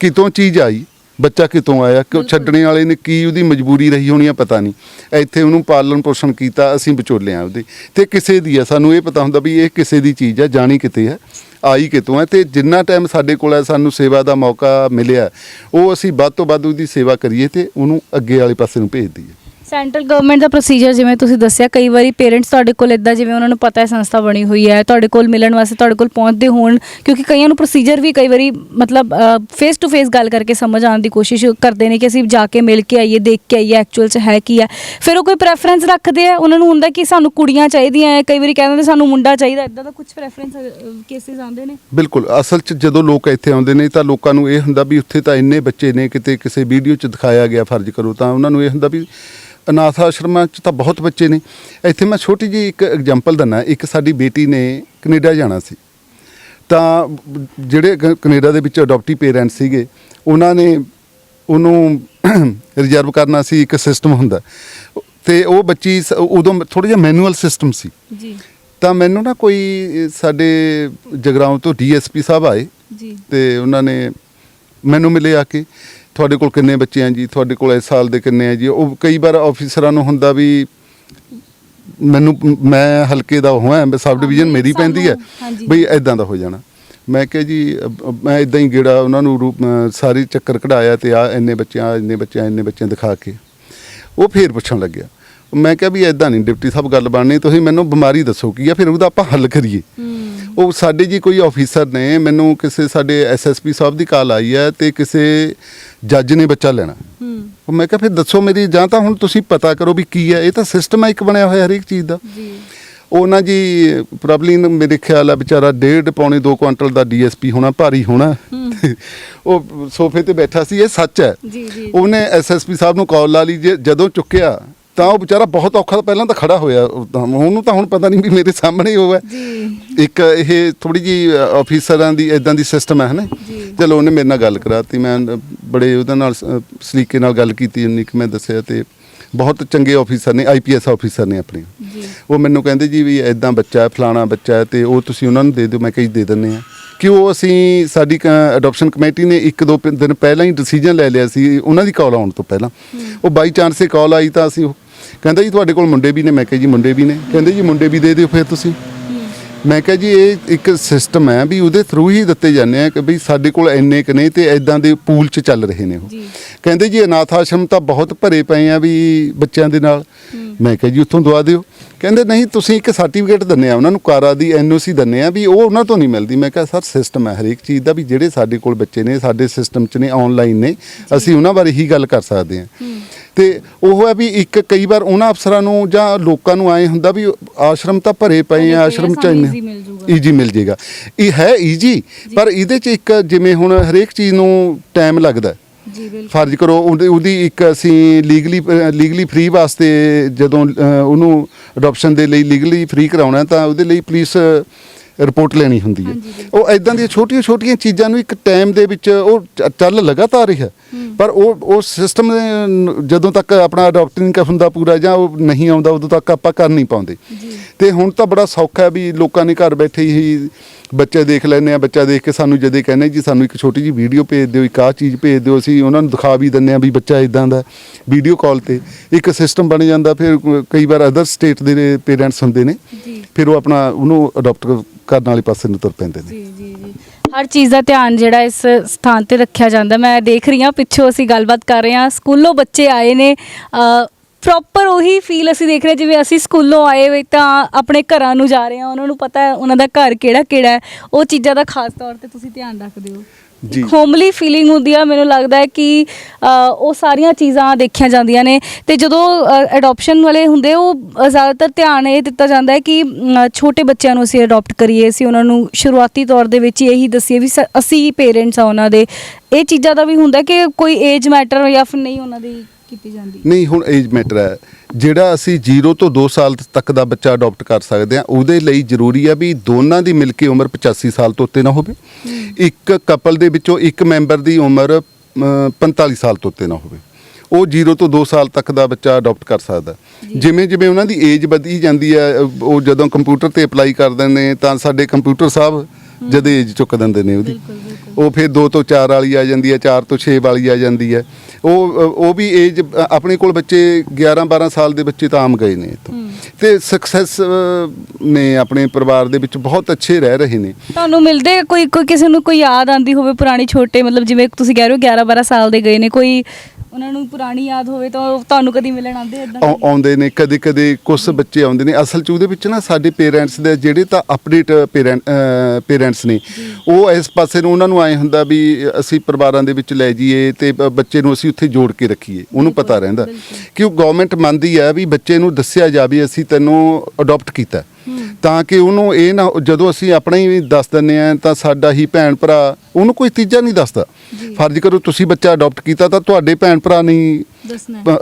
Speaker 2: ਕਿਤੋਂ ਚੀਜ਼ ਆਈ ਬੱਚਾ ਕਿਤੋਂ ਆਇਆ? ਕਿ ਛੱਡਣੇ ਵਾਲੇ ਨੇ ਕੀ ਉਹਦੀ ਮਜਬੂਰੀ ਰਹੀ ਹੋਣੀ ਆ ਪਤਾ ਨਹੀਂ। ਇੱਥੇ ਉਹਨੂੰ ਪਾਲਣ ਪੋਸ਼ਣ ਕੀਤਾ ਅਸੀਂ ਵਿਚੋਲੇ ਆ ਉਹਦੇ। ਤੇ ਕਿਸੇ ਦੀ ਆ ਸਾਨੂੰ ਇਹ ਪਤਾ ਹੁੰਦਾ ਵੀ ਇਹ ਕਿਸੇ ਦੀ ਚੀਜ਼ ਆ ਜਾਣੀ ਕਿਤੇ ਹੈ ਆਈ ਕਿਤੋਂ ਹੈ ਤੇ ਜਿੰਨਾ ਟਾਈਮ ਸਾਡੇ ਕੋਲ ਹੈ ਸਾਨੂੰ ਸੇਵਾ ਦਾ ਮੌਕਾ ਮਿਲਿਆ ਉਹ ਅਸੀਂ ਵੱਧ ਤੋਂ ਵੱਧ ਉਹਦੀ ਸੇਵਾ ਕਰੀਏ ਤੇ ਉਹਨੂੰ ਅੱਗੇ ਵਾਲੇ ਪਾਸੇ ਨੂੰ ਭੇਜ ਦਈਏ।
Speaker 1: ਸੈਂਟਰਲ ਗਵਰਨਮੈਂਟ ਦਾ ਪ੍ਰੋਸੀਜਰ ਜਿਵੇਂ ਤੁਸੀਂ ਦੱਸਿਆ, ਕਈ ਵਾਰੀ ਪੇਰੈਂਟਸ ਤੁਹਾਡੇ ਕੋਲ ਇਦਾਂ ਜਿਵੇਂ ਉਹਨਾਂ ਨੂੰ ਪਤਾ ਹੈ ਸੰਸਥਾ ਬਣੀ ਹੋਈ ਹੈ, ਤੁਹਾਡੇ ਕੋਲ ਮਿਲਣ ਵਾਸਤੇ ਤੁਹਾਡੇ ਕੋਲ ਪਹੁੰਚਦੇ ਹੋਣ, ਕਿਉਂਕਿ ਕਈਆਂ ਨੂੰ ਪ੍ਰੋਸੀਜਰ ਵੀ ਕਈ ਵਾਰੀ ਮਤਲਬ ਫੇਸ ਟੂ ਫੇਸ ਗੱਲ ਕਰਕੇ ਸਮਝ ਆਉਣ ਦੀ ਕੋਸ਼ਿਸ਼ ਕਰਦੇ ਨੇ ਕਿ ਅਸੀਂ ਜਾ ਕੇ ਮਿਲ ਕੇ ਆਈਏ, ਦੇਖ ਕੇ ਆਈਏ ਐਕਚੁਅਲ 'ਚ ਹੈ ਕੀ ਹੈ। ਫਿਰ ਉਹ ਕੋਈ ਪ੍ਰੈਫਰੈਂਸ ਰੱਖਦੇ ਆ, ਉਹਨਾਂ ਨੂੰ ਹੁੰਦਾ ਕਿ ਸਾਨੂੰ ਕੁੜੀਆਂ ਚਾਹੀਦੀਆਂ ਹੈ, ਕਈ ਵਾਰੀ ਕਹਿੰਦੇ ਨੇ ਸਾਨੂੰ ਮੁੰਡਾ ਚਾਹੀਦਾ ਇਦਾਂ ਦਾ ਕੁਝ ਪ੍ਰੈਫਰੈਂਸ ਕੇਸਿਸ ਆਉਂਦੇ ਨੇ?
Speaker 2: ਬਿਲਕੁਲ, ਅਸਲ 'ਚ ਜਦੋਂ ਲੋਕ ਇੱਥੇ ਆਉਂਦੇ ਨੇ ਤਾਂ ਲੋਕਾਂ ਨੂੰ ਇਹ ਹੁੰਦਾ ਵੀ ਉੱਥੇ ਤਾਂ ਇੰਨੇ ਬੱਚੇ ਨੇ ਕਿਤੇ ਕਿਸੇ ਵੀਡੀਓ 'ਚ ਦਿਖਾਇਆ ਗਿਆ ਫਰਜ਼ ਕਰੋ, ਤਾਂ ਉਹਨਾਂ ਨੂੰ ਇਹ ਹੁੰਦਾ ਵੀ ਅਨਾਥ ਆਸ਼ਰਮਾਂ 'ਚ ਤਾਂ ਬਹੁਤ ਬੱਚੇ ਨੇ। ਇੱਥੇ ਮੈਂ ਛੋਟੀ ਜੀ ਇੱਕ ਐਗਜ਼ਾਮਪਲ ਦਿੰਦਾ। ਇੱਕ ਸਾਡੀ ਬੇਟੀ ਨੇ ਕੈਨੇਡਾ ਜਾਣਾ ਸੀ। ਤਾਂ ਜਿਹੜੇ ਕ- ਕੈਨੇਡਾ ਦੇ ਵਿੱਚ ਅਡਾਪਟੀ ਪੇਰੈਂਟਸ ਸੀਗੇ ਉਹਨਾਂ ਨੇ ਉਹਨੂੰ ਰਿਜ਼ਰਵ ਕਰਨਾ ਸੀ ਇੱਕ ਸਿਸਟਮ ਹੁੰਦਾ। ਤੇ ਉਹ ਬੱਚੀ ਸ- ਉਦੋਂ ਥੋੜਾ ਜਿਹਾ ਮੈਨੂਅਲ ਸਿਸਟਮ ਸੀ।
Speaker 1: ਜੀ।
Speaker 2: ਤਾਂ ਮੈਨੂੰ ਨਾ ਕੋਈ ਸਾਡੇ ਜਗਰਾਉਂ ਤੋਂ ਡੀਐਸਪੀ ਸਾਹਿਬ ਆਏ
Speaker 1: ਜੀ।
Speaker 2: ਤੇ ਉਹਨਾਂ ਨੇ ਮੈਨੂੰ ਮਿਲੇ ਆ ਕੇ। ਤੁਹਾਡੇ ਕੋਲ ਕਿੰਨੇ ਬੱਚੇ ਆ ਜੀ? ਤੁਹਾਡੇ ਕੋਲ ਇਸ ਸਾਲ ਦੇ ਕਿੰਨੇ ਆ ਜੀ? ਉਹ ਕਈ ਵਾਰ ਆਫੀਸਰਾਂ ਨੂੰ ਹੁੰਦਾ ਵੀ ਮੈਨੂੰ ਮੈਂ ਹਲਕੇ ਦਾ ਹਾਂ ਸਬ ਡਿਵੀਜ਼ਨ ਮੇਰੀ ਪੈਂਦੀ ਹੈ। ਬਈ ਐਦਾਂ ਦਾ ਹੋ ਜਾਣਾ। ਮੈਂ ਕਿਹਾ ਜੀ ਮੈਂ ਇਦਾਂ ਹੀ ਗੇੜਾ ਉਹਨਾਂ ਨੂੰ ਸਾਰੀ ਚੱਕਰ ਕਢਾਇਆ ਤੇ ਆ ਇੰਨੇ ਬੱਚੇ ਆ ਇੰਨੇ ਬੱਚੇ ਆ ਇੰਨੇ ਬੱਚੇ ਦਿਖਾ ਕੇ। ਉਹ ਫੇਰ ਪੁੱਛਣ ਲੱਗਿਆ। ਮੈਂ ਕਿਹਾ ਵੀ ਐਦਾਂ ਨਹੀਂ ਡਿਪਟੀ ਸਾਹਿਬ ਗੱਲ ਬਣਨੀ ਤੁਸੀਂ ਮੈਨੂੰ ਬਿਮਾਰੀ ਦੱਸੋ ਕੀ ਆ ਫਿਰ ਉਹਦਾ ਆਪਾਂ ਹੱਲ ਕਰੀਏ। ਉਹ ਸਾਡੇ ਜੀ ਕੋਈ ਆਫੀਸਰ ਨੇ ਮੈਨੂੰ ਕਿਸੇ ਸਾਡੇ ਐਸਐਸਪੀ ਸਾਹਿਬ ਦੀ ਕਾਲ ਆਈ ਹੈ ਤੇ ਕਿਸੇ ਜੱਜ ਨੇ ਬੱਚਾ ਲੈਣਾ।
Speaker 1: ਹੂੰ।
Speaker 2: ਉਹ ਮੈਂ ਕਿਹਾ ਫਿਰ ਦੱਸੋ ਮੇਰੀ ਜਾਂ ਤਾਂ ਹੁਣ ਤੁਸੀਂ ਪਤਾ ਕਰੋ ਵੀ ਕੀ ਹੈ। ਇਹ ਤਾਂ ਸਿਸਟਮ ਹੈ ਇੱਕ ਬਣਿਆ ਹੋਇਆ ਹਰੇਕ ਚੀਜ਼ ਦਾ।
Speaker 1: ਜੀ।
Speaker 2: ਉਹ ਨਾ ਜੀ ਪ੍ਰੋਬਬਲੀ ਮੇਰੇ ਖਿਆਲ ਆ ਵਿਚਾਰਾ ਡੇਢ ਪੌਣੇ 2 ਕੁਇੰਟਲ ਦਾ ਡੀਐਸਪੀ ਹੋਣਾ ਭਾਰੀ ਹੋਣਾ। ਉਹ ਸੋਫੇ ਤੇ ਬੈਠਾ ਸੀ ਇਹ ਸੱਚ ਹੈ।
Speaker 1: ਜੀ ਜੀ।
Speaker 2: ਉਹਨੇ ਐਸਐਸਪੀ ਸਾਹਿਬ ਨੂੰ ਕਾਲ ਲਾ ਲਈ ਜੇ ਜਦੋਂ ਚੁੱਕਿਆ ਤਾਂ ਉਹ ਵਿਚਾਰਾ ਬਹੁਤ ਔਖਾ ਪਹਿਲਾਂ ਤਾਂ ਖੜਾ ਹੋਇਆ। ਉਹਨੂੰ ਤਾਂ ਹੁਣ ਪਤਾ ਨਹੀਂ ਵੀ ਮੇਰੇ ਸਾਹਮਣੇ ਹੀ ਹੋਵੇ
Speaker 1: ਜੀ।
Speaker 2: ਇੱਕ ਇਹ ਥੋੜੀ ਜੀ ਆਫੀਸਰਾਂ ਦੀ ਇਦਾਂ ਦੀ ਸਿਸਟਮ ਹੈ ਹਨਾ। ਚਲੋ ਉਹਨੇ ਮੇਰੇ ਨਾਲ ਗੱਲ ਕਰਾਤੀ ਮੈਂ ਬੜੇ ਉਹਦੇ ਨਾਲ ਸਲੀਕੇ ਨਾਲ ਗੱਲ ਕੀਤੀ ਇੰਨੀ ਕਿ ਮੈਂ ਦੱਸਿਆ ਤੇ ਬਹੁਤ ਚੰਗੇ ਆਫੀਸਰ ਨੇ ਆਈਪੀਐਸ ਆਫੀਸਰ ਨੇ ਆਪਣੇ।
Speaker 1: ਜੀ।
Speaker 2: ਉਹ ਮੈਨੂੰ ਕਹਿੰਦੇ ਜੀ ਵੀ ਐਦਾਂ ਬੱਚਾ ਹੈ ਫਲਾਣਾ ਬੱਚਾ ਹੈ ਤੇ ਉਹ ਤੁਸੀਂ ਉਹਨਾਂ ਨੂੰ ਦੇ ਦਿਓ ਮੈਂ ਕਹੀ ਦੇ ਦਿੰਨੇ ਆ ਕਿ ਉਹ ਅਸੀਂ ਸਾਡੀ ਅਡਾਪਸ਼ਨ ਕਮੇਟੀ ਨੇ ਇੱਕ ਦੋ ਦਿਨ ਪਹਿਲਾਂ ਹੀ ਡਿਸੀਜਨ ਲੈ ਲਿਆ ਸੀ ਉਹਨਾਂ ਦੀ ਕਾਲ ਆਉਣ ਤੋਂ ਪਹਿਲਾਂ। ਉਹ ਬਾਈ ਚਾਂਸ ਸੇ ਕਾਲ ਆਈ ਤਾਂ ਅਸੀਂ ਉਹ ਕਹਿੰਦਾ ਜੀ ਤੁਹਾਡੇ ਕੋਲ ਮੁੰਡੇ ਵੀ ਨੇ ਮੈਂ ਕਿਹਾ ਜੀ ਮੁੰਡੇ ਵੀ ਨੇ। ਕਹਿੰਦੇ ਜੀ ਮੁੰਡੇ ਵੀ ਦੇ ਦਿਓ ਫਿਰ ਤੁਸੀਂ। ਮੈਂ ਕਿਹਾ ਜੀ ਇਹ ਇੱਕ ਸਿਸਟਮ ਹੈ ਵੀ ਉਹਦੇ ਥਰੂ ਹੀ ਦਿੱਤੇ ਜਾਂਦੇ ਆ ਕਿ ਵੀ ਸਾਡੇ ਕੋਲ ਇੰਨੇ ਕ ਨੇ ਤੇ ਐਦਾਂ ਦੇ ਪੂਲ 'ਚ ਚੱਲ ਰਹੇ ਨੇ ਉਹ। ਕਹਿੰਦੇ ਜੀ ਅਨਾਥ ਆਸ਼ਰਮ ਤਾਂ ਬਹੁਤ ਭਰੇ ਪਏ ਆ ਵੀ ਬੱਚਿਆਂ ਦੇ ਨਾਲ। ਮੈਂ ਕਿਹਾ ਜੀ ਉੱਥੋਂ ਦਵਾ ਦਿਓ। ਕਹਿੰਦੇ ਨਹੀਂ ਤੁਸੀਂ ਇੱਕ ਸਰਟੀਫਿਕੇਟ ਦਿੰਨੇ ਆ ਉਹਨਾਂ ਨੂੰ ਕਾਰਾ ਦੀ ਐਨਓਸੀ ਦਿੰਨੇ ਆ ਵੀ ਉਹ ਉਹਨਾਂ ਤੋਂ ਨਹੀਂ ਮਿਲਦੀ। ਮੈਂ ਕਿਹਾ ਸਰ ਸਿਸਟਮ ਹੈ ਹਰੇਕ ਚੀਜ਼ ਦਾ ਵੀ ਜਿਹੜੇ ਸਾਡੇ ਕੋਲ ਬੱਚੇ ਨੇ ਸਾਡੇ ਸਿਸਟਮ 'ਚ ਨੇ ਆਨਲਾਈਨ ਨੇ ਅਸੀਂ ਉਹਨਾਂ ਬਾਰੇ ਹੀ ਗੱਲ ਕਰ ਸਕਦੇ ਹਾਂ। ਤੇ ਉਹ ਹੈ ਵੀ ਇੱਕ ਕਈ ਵਾਰ ਉਹਨਾਂ ਅਫਸਰਾਂ ਨੂੰ ਜਾਂ ਲੋਕਾਂ ਨੂੰ ਆਏ ਹੁੰਦਾ ਵੀ ਆਸ਼ਰਮ ਤਾਂ ਭਰੇ ਪਏ ਆ ਆਸ਼ਰਮ ਚ ਇੰਨੇ
Speaker 1: easy ਮਿਲ ਜੂਗਾ।
Speaker 2: ਈਜੀ ਮਿਲ ਜੇਗਾ। ਇਹ ਹੈ ਈਜੀ ਪਰ ਇਹਦੇ ਚ ਇੱਕ ਜਿਵੇਂ ਹੁਣ ਹਰੇਕ ਚੀਜ਼ ਨੂੰ ਟਾਈਮ ਲੱਗਦਾ ਫਰਜ਼ ਕਰੋ, ਉਹਦੀ ਉਹਦੀ ਇੱਕ ਅਸੀਂ ਲੀਗਲੀ ਲੀਗਲੀ ਫ੍ਰੀ ਵਾਸਤੇ ਜਦੋਂ ਉਹਨੂੰ ਅਡਾਪਸ਼ਨ ਦੇ ਲਈ ਲੀਗਲੀ ਫ੍ਰੀ ਕਰਾਉਣਾ ਤਾਂ ਉਹਦੇ ਲਈ ਪੁਲਿਸ ਰਿਪੋਰਟ ਲੈਣੀ ਹੁੰਦੀ ਹੈ। ਉਹ ਐਦਾਂ ਦੀਆਂ ਛੋਟੀਆਂ ਛੋਟੀਆਂ ਚੀਜ਼ਾਂ ਨੂੰ ਇੱਕ ਟਾਈਮ ਦੇ ਵਿੱਚ ਉਹ ਚ- ਚੱਲ ਲਗਾਤਾਰ ਰਿਹਾ ਪਰ ਉਹ ਉਹ ਸਿਸਟਮ ਜਦੋਂ ਤੱਕ ਆਪਣਾ ਅਡਾਪਟਿੰਗ ਹੁੰਦਾ ਪੂਰਾ ਜਾਂ ਉਹ ਨਹੀਂ ਆਉਂਦਾ ਉਦੋਂ ਤੱਕ ਆਪਾਂ ਕਰ ਨਹੀਂ ਪਾਉਂਦੇ। ਤੇ ਹੁਣ ਤਾਂ ਬੜਾ ਸੌਖਾ ਹੈ ਵੀ ਲੋਕਾਂ ਨੇ ਘਰ ਬੈਠੇ ਹੀ ਬੱਚੇ ਦੇਖ ਲੈਂਦੇ ਆ ਬੱਚਾ ਦੇਖ ਕੇ ਸਾਨੂੰ ਜਦੇ ਕਹਿੰਦੇ ਜੀ ਸਾਨੂੰ ਇੱਕ ਛੋਟੀ ਜੀ ਵੀਡੀਓ ਭੇਜ ਦਿਓ ਇੱਕ ਆਹ ਚੀਜ਼ ਭੇਜ ਦਿਓ ਅਸੀਂ ਉਹਨਾਂ ਨੂੰ ਦਿਖਾ ਵੀ ਦਿੰਦੇ ਆ ਵੀ ਬੱਚਾ ਇਦਾਂ ਦਾ ਵੀਡੀਓ ਕਾਲ ਤੇ ਇੱਕ ਸਿਸਟਮ ਬਣ ਜਾਂਦਾ ਫਿਰ ਕਈ ਵਾਰ ਅਦਰ ਸਟੇਟ ਦੇ ਪੇਰੈਂਟਸ ਹੁੰਦੇ ਨੇ।
Speaker 1: ਜੀ।
Speaker 2: ਫਿਰ ਉਹ ਆਪਣਾ ਉਹਨੂੰ ਅਡਾਪਟ ਕਰਨ ਵਾਲੇ ਪਾਸੇ ਨੂੰ ਤੁਰ ਪੈਂਦੇ ਨੇ।
Speaker 1: ਜੀ ਜੀ ਜੀ। ਹਰ ਚੀਜ਼ ਦਾ ਧਿਆਨ ਜਿਹੜਾ ਇਸ ਸਥਾਨ ਤੇ ਰੱਖਿਆ ਜਾਂਦਾ। ਮੈਂ ਦੇਖ ਰਹੀ ਹਾਂ, ਪਿੱਛੋਂ ਅਸੀਂ ਗੱਲਬਾਤ ਕਰ ਰਹੇ ਹਾਂ। ਸਕੂਲੋਂ ਬੱਚੇ ਆਏ ਨੇ। ਪ੍ਰੋਪਰ ਉਹੀ ਫੀਲ ਅਸੀਂ ਦੇਖ ਰਹੇ ਜਿਵੇਂ ਅਸੀਂ ਸਕੂਲੋਂ ਆਏ ਹੋਏ ਤਾਂ ਆਪਣੇ ਘਰਾਂ ਨੂੰ ਜਾ ਰਹੇ ਹਾਂ। ਉਹਨਾਂ ਨੂੰ ਪਤਾ ਹੈ, ਉਹਨਾਂ ਦਾ ਘਰ ਕਿਹੜਾ ਕਿਹੜਾ ਹੈ। ਉਹ ਚੀਜ਼ਾਂ ਦਾ ਖਾਸ ਤੌਰ ਤੇ ਤੁਸੀਂ ਧਿਆਨ ਰੱਖਦੇ ਹੋ।
Speaker 2: ਜੀ।
Speaker 1: ਹੋਮਲੀ ਫੀਲਿੰਗ ਹੁੰਦੀ ਆ ਮੈਨੂੰ ਲੱਗਦਾ ਹੈ ਕਿ ਅ, ਉਹ ਸਾਰੀਆਂ ਚੀਜ਼ਾਂ ਦੇਖੀਆਂ ਜਾਂਦੀਆਂ ਨੇ। ਤੇ ਜਦੋਂ ਅਡਾਪਸ਼ਨ ਵਾਲੇ ਹੁੰਦੇ ਉਹ ਅ, ਜ਼ਿਆਦਾਤਰ ਧਿਆਨ ਇਹ ਦਿੱਤਾ ਜਾਂਦਾ ਹੈ ਕਿ ਅਮ, ਛੋਟੇ ਬੱਚਿਆਂ ਨੂੰ ਅਸੀਂ ਅਡਾਪਟ ਕਰੀਏ ਅਸੀਂ ਉਹਨਾਂ ਨੂੰ ਸ਼ੁਰੂਆਤੀ ਤੌਰ ਦੇ ਵਿੱਚ ਹੀ ਇਹੀ ਦੱਸੀਏ ਵੀ ਸ- ਅਸੀਂ ਪੇਰੈਂਟਸ ਆ ਉਹਨਾਂ ਦੇ। ਇਹ ਚੀਜ਼ਾਂ ਦਾ ਵੀ ਹੁੰਦਾ ਕਿ ਕੋਈ ਏਜ ਮੈਟਰ ਜਾਂ ਫਿਰ ਨਹੀਂ ਉਹਨਾਂ ਦੀ ਕੀਤੀ ਜਾਂਦੀ।
Speaker 2: ਨਹੀਂ ਹੁਣ ਏਜ ਮੈਟਰ ਹੈ। ਜਿਹੜਾ ਅਸੀਂ 0 ਤੋਂ 2 ਸਾਲ ਤੱਕ ਦਾ ਬੱਚਾ ਅਡਾਪਟ ਕਰ ਸਕਦੇ ਹਾਂ ਉਹਦੇ ਲਈ ਜ਼ਰੂਰੀ ਹੈ ਵੀ ਦੋਨਾਂ ਦੀ ਮਿਲ ਕੇ ਉਮਰ 85 ਸਾਲ ਤੋਂ ਉੱਤੇ ਨਾ ਹੋਵੇ। ਇੱਕ ਕਪਲ ਦੇ ਵਿੱਚੋਂ ਇੱਕ ਮੈਂਬਰ ਦੀ ਉਮਰ ਅਮ, 45 ਸਾਲ ਤੋਂ ਉੱਤੇ ਨਾ ਹੋਵੇ। ਉਹ 0 ਤੋਂ 2 ਸਾਲ ਤੱਕ ਦਾ ਬੱਚਾ ਅਡਾਪਟ ਕਰ ਸਕਦਾ। ਜਿਵੇਂ ਜਿਵੇਂ ਉਹਨਾਂ ਦੀ ਏਜ ਵਧੀ ਜਾਂਦੀ ਹੈ ਉਹ ਜਦੋਂ ਕੰਪਿਊਟਰ ਤੇ ਅਪਲਾਈ ਕਰਦੇ ਨੇ ਤਾਂ ਸਾਡੇ ਕੰਪਿਊਟਰ ਸਾਹਿਬ ਜਦ ਏਜ ਚੁੱਕ ਦਿੰਦੇ ਨੇ ਉਹਦੀ। ਉਹ ਫਿਰ 2 ਤੋਂ 4 ਵਾਲੀ ਆ ਜਾਂਦੀ ਹੈ 4 ਤੋਂ 6 ਵਾਲੀ ਆ ਜਾਂਦੀ ਹੈ। ਉਹ ਉਹ ਵੀ ਏਜ ਆਪਣੇ ਕੋਲ ਬੱਚੇ 11 12 ਸਾਲ ਦੇ ਬੱਚੇ ਤਾਂ ਆਮ ਗਏ ਨੇ ਇੱਥੋਂ ਤੇ। ਸਕਸੈਸ ਨੇ ਆਪਣੇ ਪਰਿਵਾਰ ਦੇ ਵਿੱਚ ਬਹੁਤ ਅੱਛੇ ਰਹਿ ਰਹੇ ਨੇ।
Speaker 1: ਤੁਹਾਨੂੰ ਮਿਲਦੇ ਕੋਈ ਕੋਈ ਕਿਸੇ ਨੂੰ ਕੋਈ ਯਾਦ ਆਂਦੀ ਹੋਵੇ ਪੁਰਾਣੀ ਛੋਟੇ ਮਤਲਬ ਜਿਵੇਂ ਤੁਸੀਂ ਕਹਿ ਰਹੇ ਹੋ 11 12 ਸਾਲ ਦੇ ਗਏ ਨੇ ਕੋਈ ਉਹਨਾਂ ਨੂੰ ਪੁਰਾਣੀ ਯਾਦ ਹੋਵੇ ਤਾਂ ਉਹ ਤੁਹਾਨੂੰ ਕਦੀ ਮਿਲਣ ਆਉਂਦੇ ਇਦਾਂ
Speaker 2: ਆਉ- ਆਉਂਦੇ ਨੇ ਕਦੇ ਕਦੇ ਕੁਝ ਬੱਚੇ ਆਉਂਦੇ ਨੇ। ਅਸਲ ਚ ਉਹਦੇ ਵਿੱਚ ਨਾ ਸਾਡੇ ਪੇਰੈਂਟਸ ਦੇ ਜਿਹੜੇ ਤਾਂ ਅਪਡੇਟ ਪੇਰੈਂਟਸ ਨੇ ਉਹ ਇਸ ਪਾਸੇ ਨੂੰ ਉਹਨਾਂ ਨੂੰ ਆਏ ਹੁੰਦਾ ਵੀ ਅਸੀਂ ਪਰਿਵਾਰਾਂ ਦੇ ਵਿੱਚ ਲੈ ਜਾਈਏ ਤੇ ਬ- ਬੱਚੇ ਨੂੰ ਅਸੀਂ ਉੱਥੇ ਜੋੜ ਕੇ ਰੱਖੀਏ। ਉਹਨੂੰ ਪਤਾ ਰਹਿੰਦਾ। ਕਿ ਉਹ ਗਵਰਨਮੈਂਟ ਮੰਨਦੀ ਹੈ ਵੀ ਬੱਚੇ ਨੂੰ ਦੱਸਿਆ ਜਾਵੇ ਅਸੀਂ ਤੈਨੂੰ ਅਡਾਪਟ ਕੀਤਾ। ਤਾਂ ਕਿ ਉਹਨੂੰ ਇਹ ਨਾ ਜਦੋਂ ਅਸੀਂ ਆਪਣਾ ਹੀ ਦੱਸ ਦਿੰਦੇ ਆ ਤਾਂ ਸਾਡਾ ਹੀ ਭੈਣ ਭਰਾ ਉਹਨੂੰ ਕੋਈ ਤੀਜਾ ਨਹੀਂ ਦੱਸਦਾ। ਫਰਜ਼ ਕਰੋ ਤੁਸੀਂ ਬੱਚਾ ਅਡਾਪਟ ਕੀਤਾ ਤਾਂ ਤੁਹਾਡੇ ਭੈਣ ਭਰਾ ਨਹੀਂ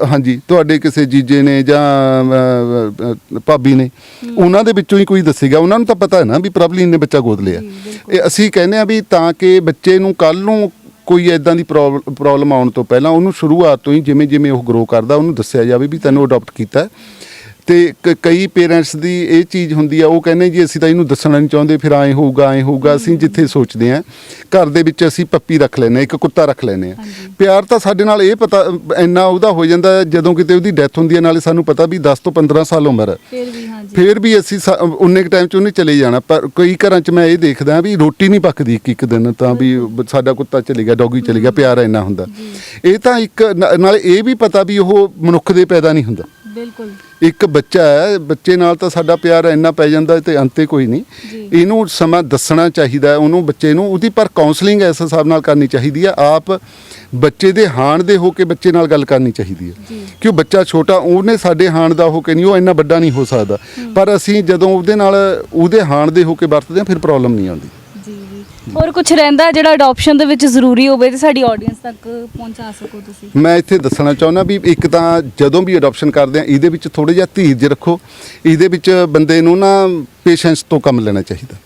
Speaker 2: ਹਾਂਜੀ ਤੁਹਾਡੇ ਕਿਸੇ ਜੀਜੇ ਨੇ ਜਾਂ ਭਾਬੀ ਨੇ ਉਹਨਾਂ ਦੇ ਵਿੱਚੋਂ ਹੀ ਕੋਈ ਦੱਸੇਗਾ। ਉਹਨਾਂ ਨੂੰ ਤਾਂ ਪਤਾ ਹੈ ਨਾ ਵੀ ਪ੍ਰਭਲੀਨ ਨੇ ਬੱਚਾ ਗੋਦ ਲਿਆ। ਇਹ ਅਸੀਂ ਕਹਿੰਦੇ ਆ ਵੀ ਤਾਂ ਕਿ ਬੱਚੇ ਨੂੰ ਕੱਲ ਨੂੰ ਕੋਈ ਐਦਾਂ ਦੀ ਪ੍ਰੋਬਲਮ ਆਉਣ ਤੋਂ ਪਹਿਲਾਂ ਉਹਨੂੰ ਸ਼ੁਰੂਆਤ ਤੋਂ ਹੀ ਜਿਵੇਂ ਜਿਵੇਂ ਉਹ ਗਰੋ ਕਰਦਾ ਉਹਨੂੰ ਦੱਸਿਆ ਜਾਵੇ ਵੀ ਤੈਨੂੰ ਅਡਾਪਟ ਕੀਤਾ। ਤੇ ਕਈ ਪੇਰੈਂਟਸ ਦੀ ਇਹ ਚੀਜ਼ ਹੁੰਦੀ ਆ ਉਹ ਕਹਿੰਦੇ ਜੀ ਅਸੀਂ ਤਾਂ ਇਹਨੂੰ ਦੱਸਣਾ ਨਹੀਂ ਚਾਹੁੰਦੇ ਫਿਰ ਐਂ ਹੋਊਗਾ ਐਂ ਹੋਊਗਾ ਅਸੀਂ ਜਿੱਥੇ ਸੋਚਦੇ ਆ ਘਰ ਦੇ ਵਿੱਚ ਅਸੀਂ ਪੱਪੀ ਰੱਖ ਲੈਨੇ ਇੱਕ ਕੁੱਤਾ ਰੱਖ ਲੈਨੇ ਆ। ਪਿਆਰ ਤਾਂ ਸਾਡੇ ਨਾਲ ਇਹ ਪਤਾ ਇੰਨਾ ਉਹਦਾ ਹੋ ਜਾਂਦਾ ਜਦੋਂ ਕਿਤੇ ਉਹਦੀ ਡੈਥ ਹੁੰਦੀ ਹੈ ਨਾਲੇ ਸਾਨੂੰ ਪਤਾ ਵੀ 10 ਤੋਂ 15 ਸਾਲ ਉਮਰ। ਹੈ
Speaker 1: ਫਿਰ ਵੀ ਹਾਂਜੀ।
Speaker 2: ਫਿਰ ਵੀ ਅਸੀਂ ਉਨੇ ਕੁ ਟਾਈਮ 'ਚ ਉਹਨੇ ਚਲੇ ਜਾਣਾ ਪਰ ਕਈ ਘਰਾਂ 'ਚ ਮੈਂ ਇਹ ਦੇਖਦਾ ਵੀ ਰੋਟੀ ਨਹੀਂ ਪੱਕਦੀ ਇੱਕ ਇੱਕ ਦਿਨ ਤਾਂ ਵੀ ਸਾਡਾ ਕੁੱਤਾ ਚਲੇ ਗਿਆ ਡੌਗੀ ਚਲੇ ਗਿਆ ਪਿਆਰ ਇੰਨਾ ਹੁੰਦਾ। ਇਹ ਤਾਂ ਇੱਕ ਨਾਲੇ ਇਹ ਵੀ ਪਤਾ ਵੀ ਉਹ ਮਨੁੱਖ ਦੇ ਪੈਦਾ ਨਹੀਂ ਹੁੰਦਾ।
Speaker 1: ਬਿਲਕੁਲ।
Speaker 2: ਇੱਕ ਬੱਚਾ ਹੈ ਬੱਚੇ ਨਾਲ ਤਾਂ ਸਾਡਾ ਪਿਆਰ ਇੰਨਾ ਪੈ ਜਾਂਦਾ ਤੇ ਅੰਤੇ ਕੋਈ ਨਹੀਂ। ਇਹਨੂੰ ਸਮਾਂ ਦੱਸਣਾ ਚਾਹੀਦਾ ਹੈ ਉਹਨੂੰ ਬੱਚੇ ਨੂੰ ਉਹਦੀ ਪਰ ਕਾਉਂਸਲਿੰਗ ਇਸ ਹਿਸਾਬ ਨਾਲ ਕਰਨੀ ਚਾਹੀਦੀ ਹੈ। ਆਪ ਬੱਚੇ ਦੇ ਹਾਣ ਦੇ ਹੋ ਕੇ ਬੱਚੇ ਨਾਲ ਗੱਲ ਕਰਨੀ ਚਾਹੀਦੀ ਹੈ। ਕਿਉਂ ਬੱਚਾ ਛੋਟਾ ਉਹਨੇ ਸਾਡੇ ਹਾਣ ਦਾ ਹੋ ਕੇ ਨਹੀਂ ਉਹ ਇੰਨਾ ਵੱਡਾ ਨਹੀਂ ਹੋ ਸਕਦਾ। ਪਰ ਅਸੀਂ ਜਦੋਂ ਉਹਦੇ ਨਾਲ ਉਹਦੇ ਹਾਣ ਦੇ ਹੋ ਕੇ ਵਰਤਦੇ ਹਾਂ ਫਿਰ ਪ੍ਰੋਬਲਮ ਨਹੀਂ ਆਉਂਦੀ।
Speaker 1: ਹੋਰ ਕੁਝ ਰਹਿੰਦਾ ਜਿਹੜਾ ਅਡਾਪਸ਼ਨ ਦੇ ਵਿੱਚ ਜ਼ਰੂਰੀ ਹੋਵੇ ਤੇ ਸਾਡੀ ਆਡੀਅנס ਤੱਕ ਪਹੁੰਚਾ ਸਕੋ ਤੁਸੀਂ?
Speaker 2: ਮੈਂ ਇੱਥੇ ਦੱਸਣਾ ਚਾਹੁੰਦਾ ਵੀ ਇੱਕ ਤਾਂ ਜਦੋਂ ਵੀ ਅਡਾਪਸ਼ਨ ਕਰਦੇ ਆ, ਇਹਦੇ ਵਿੱਚ ਥੋੜਾ ਜਿਹਾ ਧੀਰਜ ਰੱਖੋ। ਇਹਦੇ ਵਿੱਚ ਬੰਦੇ ਨੂੰ ਨਾ ਪੇਸ਼ੈਂਸ ਤੋਂ ਕੰਮ ਲੈਣਾ ਚਾਹੀਦਾ।